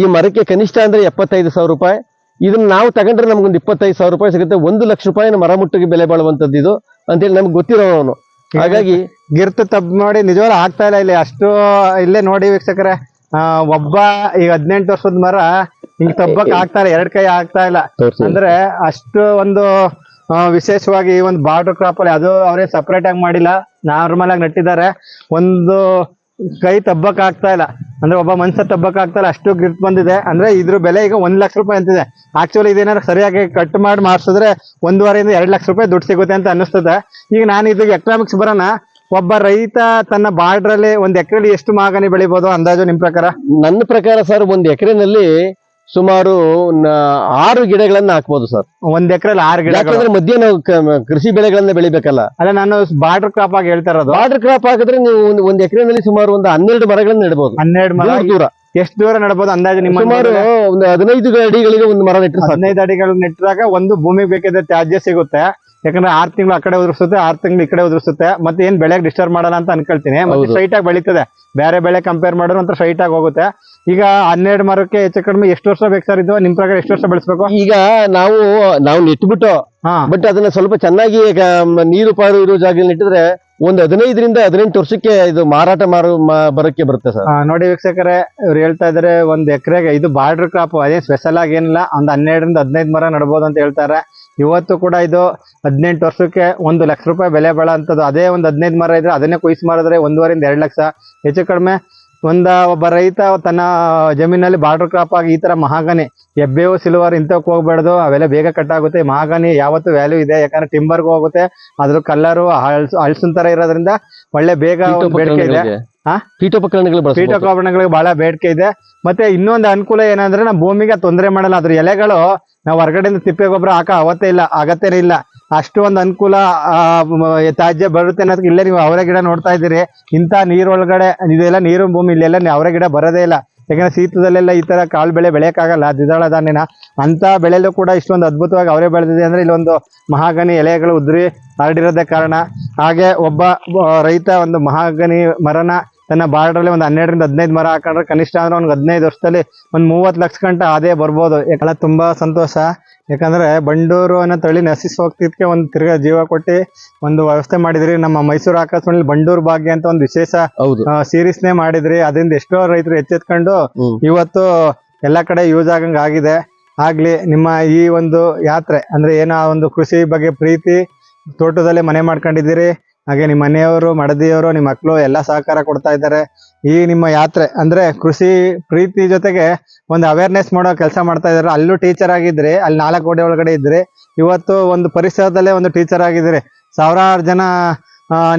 ಈ ಮರಕ್ಕೆ ಕನಿಷ್ಠ ಅಂದ್ರೆ ಎಪ್ಪತ್ತೈದು ಸಾವಿರ ರೂಪಾಯಿ. ಇದನ್ನ ನಾವು ತಗೊಂಡ್ರೆ ನಮ್ಗೊಂದು ಇಪ್ಪತ್ತೈದು ಸಾವಿರ ರೂಪಾಯಿ ಸಿಗುತ್ತೆ. ಒಂದು ಲಕ್ಷ ರೂಪಾಯಿನ ಮರ ಮುಟ್ಟಿಗೆ ಬೆಲೆ ಬಾಳುವಂತದ್ದು ಇದು ಅಂತೇಳಿ ನಮ್ಗೆ ಗೊತ್ತಿರೋನು ಹಾಗಾಗಿ ಗಿರ್ತ ತಬ್ ನೋಡಿ ನಿಜವಾಗ್ಲೂ ಆಗ್ತಾ ಇಲ್ಲ ಇಲ್ಲಿ. ಅಷ್ಟು ಇಲ್ಲೇ ನೋಡಿ ವೀಕ್ಷಕರೇ. ಒಬ್ಬ ಈಗ ಹದಿನೆಂಟು ವರ್ಷದ ಮರ ಹಿಂಗ್ ತಬ್ಬಕ್ ಆಗ್ತಾ ಇಲ್ಲ. ಎರಡ್ ಕೈ ಆಗ್ತಾ ಇಲ್ಲ. ಅಂದ್ರೆ ಅಷ್ಟು ಒಂದು ವಿಶೇಷವಾಗಿ ಈ ಒಂದು ಬಾರ್ಡರ್ ಕ್ರಾಪ್ ಅಲ್ಲಿ ಅದು ಅವರೇ ಸಪ್ರೇಟ್ ಆಗಿ ಮಾಡಿಲ್ಲ. ನಾರ್ಮಲ್ ಆಗಿ ನಟ್ಟಿದ್ದಾರೆ. ಒಂದು ಕೈ ತಬ್ಬಕ್ ಆಗ್ತಾ ಇಲ್ಲ. ಅಂದ್ರೆ ಒಬ್ಬ ಮನ್ಸ ತಬ್ಬಕ್ ಆಗ್ತಾ ಇಲ್ಲ. ಅಷ್ಟು ಗ್ರಿಪ್ ಬಂದಿದೆ. ಅಂದ್ರೆ ಇದ್ರ ಬೆಲೆ ಈಗ ಒಂದ್ ಲಕ್ಷ ರೂಪಾಯಿ ಅಂತಿದೆ. ಆಕ್ಚುಲಿ ಇದೇನಾದ್ರು ಸರಿಯಾಗಿ ಕಟ್ ಮಾಡಿ ಮಾಡಿಸಿದ್ರೆ ಒಂದೂವರೆಯಿಂದ ಎರಡು ಲಕ್ಷ ರೂಪಾಯಿ ದುಡ್ಡು ಸಿಗುತ್ತೆ ಅಂತ ಅನ್ನಿಸ್ತದೆ. ಈಗ ನಾನು ಇದಕ್ಕೆ ಎಕನಾಮಿಕ್ಸ್ ಬರೋಣ ಒಬ್ಬ ರೈತ ತನ್ನ ಬಾರ್ಡ್ರಲ್ಲಿ ಒಂದ್ ಎಕರೆಲಿ ಎಷ್ಟು ಮಾಗನಿ ಬೆಳಿಬೋದು ಅಂದಾಜು ನಿಮ್ ಪ್ರಕಾರ? ನನ್ನ ಪ್ರಕಾರ ಸರ್, ಒಂದ್ ಎಕರೆನಲ್ಲಿ ಸುಮಾರು ಆರು ಗಿಡಗಳನ್ನ ಹಾಕ್ಬೋದು ಸರ್. ಒಂದ್ ಎಕರೆಲಿ ಆರು ಗಿಡ ಯಾಕಂದ್ರೆ ಮಧ್ಯ ನಾವು ಕೃಷಿ ಬೆಳೆಗಳನ್ನ ಬೆಳಿಬೇಕಲ್ಲ. ಅಲ್ಲ ನಾನು ಬಾರ್ಡರ್ ಕ್ರಾಪ್ ಆಗಿ ಹೇಳ್ತಾರ ಇರೋದು. ಬಾರ್ಡರ್ ಕ್ರಾಪ್ ಹಾಕಿದ್ರೆ ನೀವು ಒಂದ್ ಎಕರೆ ಎಕರೆನಲ್ಲಿ ಸುಮಾರು ಒಂದು ಹನ್ನೆರಡು ಮರಗಳನ್ನ ನೆಡಬಹುದು ಹನ್ನೆರಡು ಮರ. ದೂರ ಎಷ್ಟು ದೂರ ನೆಡಬಹುದು ಅಂದಾಜು ನಿಮ್ಮ ಸುಮಾರು ಒಂದು ಹದಿನೈದು ಅಡಿಗಳಿಗೆ ಒಂದು ಮರ ನೆಟ್ಟರೆ ಹದಿನೈದು ಅಡಿಗಳು ನೆಟ್ಟಾಗ ಒಂದು ಭೂಮಿಗೆ ಬೇಕಿದ್ರೆ ತ್ಯಾಜ್ಯ ಸಿಗುತ್ತೆ. ಯಾಕಂದ್ರೆ ಆರ್ ತಿಂಗಳು ಆ ಕಡೆ ಉದುರಿಸುತ್ತೆ ಆರ್ ತಿಂಗಳು ಈ ಕಡೆ ಉದುರಿಸುತ್ತೆ. ಮತ್ತೆ ಏನ್ ಬೆಳೆಗೆ ಡಿಸ್ಟರ್ಬ್ ಮಾಡಲ್ಲ ಅಂತ ಅನ್ಕೊಳ್ತೀನಿ. ಮತ್ತೆ ಸ್ಟ್ರೈಟ್ ಆಗಿ ಬೆಳೀತದೆ. ಬೇರೆ ಬೆಳೆ ಕಂಪೇರ್ ಮಾಡಿದ್ರೆ ಒಂಥರ ಸ್ಟ್ರೈಟ್ ಆಗಿ ಹೋಗುತ್ತೆ. ಈಗ ಹನ್ನೆರಡು ಮರಕ್ಕೆ ಹೆಚ್ಚು ಕಡಿಮೆ ಎಷ್ಟು ವರ್ಷ ಬೇಕು ಸರ್ ಇದು? ನಿಮ್ ಪ್ರಕಾರ ಎಷ್ಟು ವರ್ಷ ಬೆಳೆಸ್ಬೇಕು? ಈಗ ನಾವು ನಾವು ನೆಟ್ಬಿಟ್ಟು ಬಟ್ ಅದನ್ನ ಸ್ವಲ್ಪ ಚೆನ್ನಾಗಿ ನೀರು ಪಾರು ಇರೋ ಜಾಗದಲ್ಲಿ ನೆಟ್ಟಿದ್ರೆ ಒಂದ್ ಹದಿನೈದರಿಂದ ಹದಿನೆಂಟು ವರ್ಷಕ್ಕೆ ಇದು ಮಾರಾಟ ಮಾರು ಬರಕ್ಕೆ ಬರುತ್ತೆ ಸರ್ ನೋಡಿ ವೀಕ್ಷಕರೇ ಇವ್ರು ಹೇಳ್ತಾ ಇದಾರೆ ಒಂದ್ ಎಕರೆಗೆ ಇದು ಬಾರ್ಡರ್ ಕ್ರಾಪ್ ಅದೇ ಸ್ಪೆಷಲ್ ಆಗಿ ಏನಿಲ್ಲ ಒಂದ್ ಹನ್ನೆರಡರಿಂದ ಹದಿನೈದು ಮರ ನಡ್ಬೋದು ಅಂತ ಹೇಳ್ತಾರೆ. ಇವತ್ತು ಕೂಡ ಇದು ಹದಿನೆಂಟು ವರ್ಷಕ್ಕೆ ಒಂದು ಲಕ್ಷ ರೂಪಾಯಿ ಬೆಲೆ ಬಾಳಂತದ್ದು. ಅದೇ ಒಂದು ಹದಿನೈದು ಮರ ಇದ್ರೆ ಅದನ್ನೇ ಕುಯ್ಸಿ ಮಾರಿದ್ರೆ ಒಂದೂವರೆಯಿಂದ ಎರಡು ಲಕ್ಷ. ಹೆಚ್ಚು ಕಡಿಮೆ ಒಂದ ಒಬ್ಬ ರೈತ ತನ್ನ ಜಮೀನಲ್ಲಿ ಬಾರ್ಡರ್ ಕ್ರಾಪ್ ಆಗಿ ಈ ತರ ಮಹಾಗನಿ ಎಬ್ಬೇವು ಸಿಲ್ವರ್ ಇಂಥವಕ್ಕೆ ಹೋಗ್ಬಾರ್ದು. ಅವೆಲ್ಲ ಬೇಗ ಕಟ್ ಆಗುತ್ತೆ. ಮಹಾಗನಿ ಯಾವತ್ತು ವ್ಯಾಲ್ಯೂ ಇದೆ. ಯಾಕಂದ್ರೆ ಟಿಂಬರ್ಗೂ ಹೋಗುತ್ತೆ. ಅದ್ರ ಕಲರು ಹಳ್ಸ್ ಹಳ್ಸಿನ ತರ ಇರೋದ್ರಿಂದ ಒಳ್ಳೆ ಬೇಗ ಬೇಡಿಕೆ ಇದೆ? ಪೀಠೋಪಕರಣಗಳು ಪೀಠೋಪಕರಣಗಳಿಗೆ ಬಹಳ ಬೇಡಿಕೆ ಇದೆ. ಮತ್ತೆ ಇನ್ನೊಂದು ಅನುಕೂಲ ಏನಂದ್ರೆ ನಮ್ಮ ಭೂಮಿಗೆ ತೊಂದರೆ ಮಾಡಲ್ಲ. ಅದ್ರ ಎಲೆಗಳು ನಾವು ಹೊರಗಡೆಯಿಂದ ತಿಪ್ಪೆ ಗೊಬ್ಬರ ಹಾಕ ಅವತ್ತೇ ಇಲ್ಲ, ಅಗತ್ಯನೇ ಇಲ್ಲ. ಅಷ್ಟು ಒಂದು ಅನುಕೂಲ ತ್ಯಾಜ್ಯ ಬರುತ್ತೆ ಅನ್ನೋದಕ್ಕೆ ಇಲ್ಲೇ ನೀವು ಅವರ ಗಿಡ ನೋಡ್ತಾ ಇದ್ದೀರಿ. ಇಂಥ ನೀರೊಳಗಡೆ, ಇದೆಲ್ಲ ನೀರು ಭೂಮಿ, ಇಲ್ಲೆಲ್ಲ ಅವರ ಗಿಡ ಬರೋದೇ ಇಲ್ಲ. ಯಾಕಂದರೆ ಶೀತದಲ್ಲೆಲ್ಲ ಈ ತರ ಕಾಳು ಬೆಳೆ ಬೆಳೆಯೋಕ್ಕಾಗಲ್ಲ, ದ್ವಿದಳ ಧಾನ್ಯನ. ಅಂಥ ಬೆಳೆಯಲ್ಲೂ ಕೂಡ ಇಷ್ಟೊಂದು ಅದ್ಭುತವಾಗಿ ಅವರೇ ಬೆಳೆದಿದೆ ಅಂದ್ರೆ ಇಲ್ಲೊಂದು ಮಹಾಗನಿ ಎಲೆಗಳು ಉದ್ರಿ ಹರಡಿರೋದೇ ಕಾರಣ. ಹಾಗೆ ಒಬ್ಬ ರೈತ ಒಂದು ಮಹಾಗನಿ ಮರನ ತನ್ನ ಬಾರ್ಡ್ರಲ್ಲಿ ಒಂದು ಹನ್ನೆರಡರಿಂದ ಹದಿನೈದು ಮರ ಹಾಕೊಂಡ್ರೆ ಕನಿಷ್ಠ ಅಂದ್ರೆ ಒಂದು ಹದಿನೈದು ವರ್ಷದಲ್ಲಿ ಒಂದು ಮೂವತ್ತು ಲಕ್ಷ ಗಂಟೆ ಅದೇ ಬರ್ಬೋದು. ಯಾಕಂದ್ರೆ ತುಂಬಾ ಸಂತೋಷ. ಯಾಕಂದ್ರೆ ಬಂಡೂರು ಅನ್ನೋ ತಳಿ ನಶಿಸಿ ಹೋಗ್ತಿದ್ಕೆ ಒಂದು ತಿರ್ಗಾ ಜೀವ ಕೊಟ್ಟು ಒಂದು ವ್ಯವಸ್ಥೆ ಮಾಡಿದ್ರಿ. ನಮ್ಮ ಮೈಸೂರು ಆಕಾಶವಾಣಿ ಬಂಡೂರು ಭಾಗ್ಯ ಅಂತ ಒಂದು ವಿಶೇಷ ಸೀರೀಸ್ನೇ ಮಾಡಿದ್ರಿ. ಅದರಿಂದ ಎಷ್ಟೋ ರೈತರು ಎಚ್ಚೆತ್ಕೊಂಡು ಇವತ್ತು ಎಲ್ಲಾ ಕಡೆ ಯೂಸ್ ಆಗಂಗ್ ಆಗಿದೆ. ಆಗ್ಲಿ ನಿಮ್ಮ ಈ ಒಂದು ಯಾತ್ರೆ ಅಂದ್ರೆ ಏನೋ ಆ ಒಂದು ಕೃಷಿ ಬಗ್ಗೆ ಪ್ರೀತಿ ತೋಟದಲ್ಲಿ ಮನೆ ಮಾಡ್ಕೊಂಡಿದ್ದೀರಿ. ಹಾಗೆ ನಿಮ್ಮ ಮನೆಯವರು, ಮಡದಿಯವರು, ನಿಮ್ಮ ಮಕ್ಕಳು ಎಲ್ಲ ಸಹಕಾರ ಕೊಡ್ತಾ ಇದ್ದಾರೆ. ಈ ನಿಮ್ಮ ಯಾತ್ರೆ ಅಂದ್ರೆ ಕೃಷಿ ಪ್ರೀತಿ ಜೊತೆಗೆ ಒಂದು ಅವೇರ್ನೆಸ್ ಮಾಡೋ ಕೆಲಸ ಮಾಡ್ತಾ ಇದ್ದಾರೆ. ಅಲ್ಲೂ ಟೀಚರ್ ಆಗಿದ್ರಿ, ಅಲ್ಲಿ ನಾಲ್ಕು ಗೋಡೆ ಒಳಗಡೆ ಇದ್ರಿ, ಇವತ್ತು ಒಂದು ಪರಿಸರದಲ್ಲೇ ಒಂದು ಟೀಚರ್ ಆಗಿದ್ರೆ ಸಾವಿರಾರು ಜನ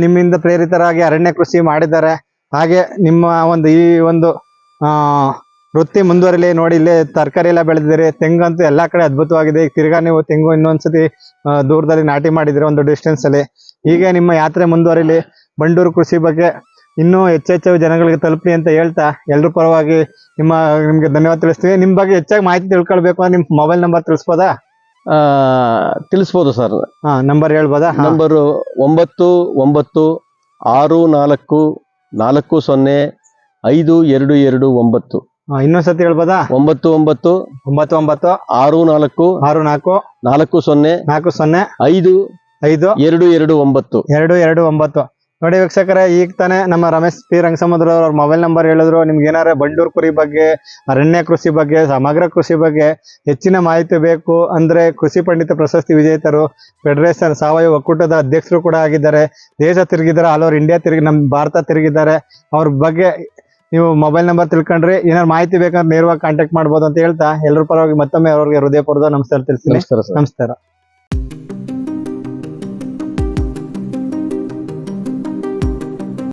ನಿಮ್ಮಿಂದ ಪ್ರೇರಿತರಾಗಿ ಅರಣ್ಯ ಕೃಷಿ ಮಾಡಿದ್ದಾರೆ. ಹಾಗೆ ನಿಮ್ಮ ಒಂದು ಈ ಒಂದು ವೃತ್ತಿ ಮುಂದುವರಿಲಿ ನೋಡಿ, ಇಲ್ಲಿ ತರಕಾರಿ ಎಲ್ಲ ಬೆಳೆದಿದ್ದೀರಿ. ತೆಂಗಂತೂ ಎಲ್ಲಾ ಕಡೆ ಅದ್ಭುತವಾಗಿದೆ. ಈಗ ತಿರ್ಗಾ ನೀವು ತೆಂಗು ಇನ್ನೊಂದ್ಸತಿ ದೂರದಲ್ಲಿ ನಾಟಿ ಮಾಡಿದಿರಿ ಒಂದು ಡಿಸ್ಟೆನ್ಸ್ ಅಲ್ಲಿ. ಹೀಗೆ ನಿಮ್ಮ ಯಾತ್ರೆ ಮುಂದುವರಿಲಿ ಬಂಡೂರು ಕೃಷಿ ಬಗ್ಗೆ ಇನ್ನೂ ಹೆಚ್ಚೆಚ್ಚು ಜನಗಳಿಗೆ ತಲುಪಲಿ ಅಂತ ಹೇಳ್ತಾ ಎಲ್ಲರೂ ಪರವಾಗಿ ನಿಮ್ಮ ನಿಮ್ಗೆ ಧನ್ಯವಾದ ತಿಳಿಸ್ತೀನಿ. ನಿಮ್ ಬಗ್ಗೆ ಹೆಚ್ಚಾಗಿ ಮಾಹಿತಿ ತಿಳ್ಕೊಳ್ಬೇಕು ಅಂದ್ರೆ ನಿಮ್ ಮೊಬೈಲ್ ನಂಬರ್ ತಿಳಿಸ್ಬೋದಾ? ಆ, ತಿಳಿಸ್ಬೋದು ಸರ್. ಹಾ ನಂಬರ್ ಹೇಳ್ಬೋದಾ? ನಂಬರ್ ಒಂಬತ್ತು ಒಂಬತ್ತು ಆರು ನಾಲ್ಕು ನಾಲ್ಕು ಸೊನ್ನೆ ಐದು ಎರಡು ಎರಡು ಒಂಬತ್ತು. ಇನ್ನೊಂದ್ಸತಿ ಹೇಳ್ಬೋದಾ? ಒಂಬತ್ತು ಒಂಬತ್ತು ಒಂಬತ್ತು ಒಂಬತ್ತು ಆರು ನಾಲ್ಕು ಆರು ನಾಲ್ಕು ನಾಲ್ಕು ಸೊನ್ನೆ ನಾಲ್ಕು ಸೊನ್ನೆ ಐದು ಐದು. ಎರಡು ಎರಡು ಒಂಬತ್ತು. ಎರಡು ಎರಡು ಒಂಬತ್ತು. ನೋಡಿ ವೀಕ್ಷಕರೇ ಈಗ ತಾನೆ ನಮ್ಮ ರಮೇಶ್ ಪಿ. ರಂಗಸಮುದ್ರ ಅವ್ರ ಮೊಬೈಲ್ ನಂಬರ್ ಹೇಳಿದ್ರು. ನಿಮ್ಗೆ ಏನಾರ ಬಂಡೂರು ಕುರಿ ಬಗ್ಗೆ ಅರಣ್ಯ ಕೃಷಿ ಬಗ್ಗೆ ಸಮಗ್ರ ಕೃಷಿ ಬಗ್ಗೆ ಹೆಚ್ಚಿನ ಮಾಹಿತಿ ಬೇಕು ಅಂದ್ರೆ ಕೃಷಿ ಪಂಡಿತ ಪ್ರಶಸ್ತಿ ವಿಜೇತರು ಫೆಡರೇಷನ್ ಸಾವಯವ ಒಕ್ಕೂಟದ ಅಧ್ಯಕ್ಷರು ಕೂಡ ಆಗಿದ್ದಾರೆ. ದೇಶ ತಿರುಗಿದ್ದಾರೆ ಆಲ್ ಓವರ್ ಇಂಡಿಯಾ ತಿರುಗಿ ನಮ್ಮ ಭಾರತ ತಿರುಗಿದ್ದಾರೆ. ಅವ್ರ ಬಗ್ಗೆ ನೀವು ಮೊಬೈಲ್ ನಂಬರ್ ತಿಳ್ಕೊಂಡ್ರೆ. ಏನಾದ್ರು ಮಾಹಿತಿ ಬೇಕಂದ್ರೆ ನೇರವಾಗಿ ಕಾಂಟ್ಯಾಕ್ಟ್ ಮಾಡ್ಬೋದು ಅಂತ ಹೇಳ್ತಾ ಎಲ್ಲರ ಪರವಾಗಿ ಮತ್ತೊಮ್ಮೆ ಅವ್ರಿಗೆ ಹೃದಯಪೂರ್ವ ನಮಸ್ಕಾರ ತಿಳಿಸ್ತೀನಿ. ನಮಸ್ಕಾರ ನಮಸ್ಕಾರ.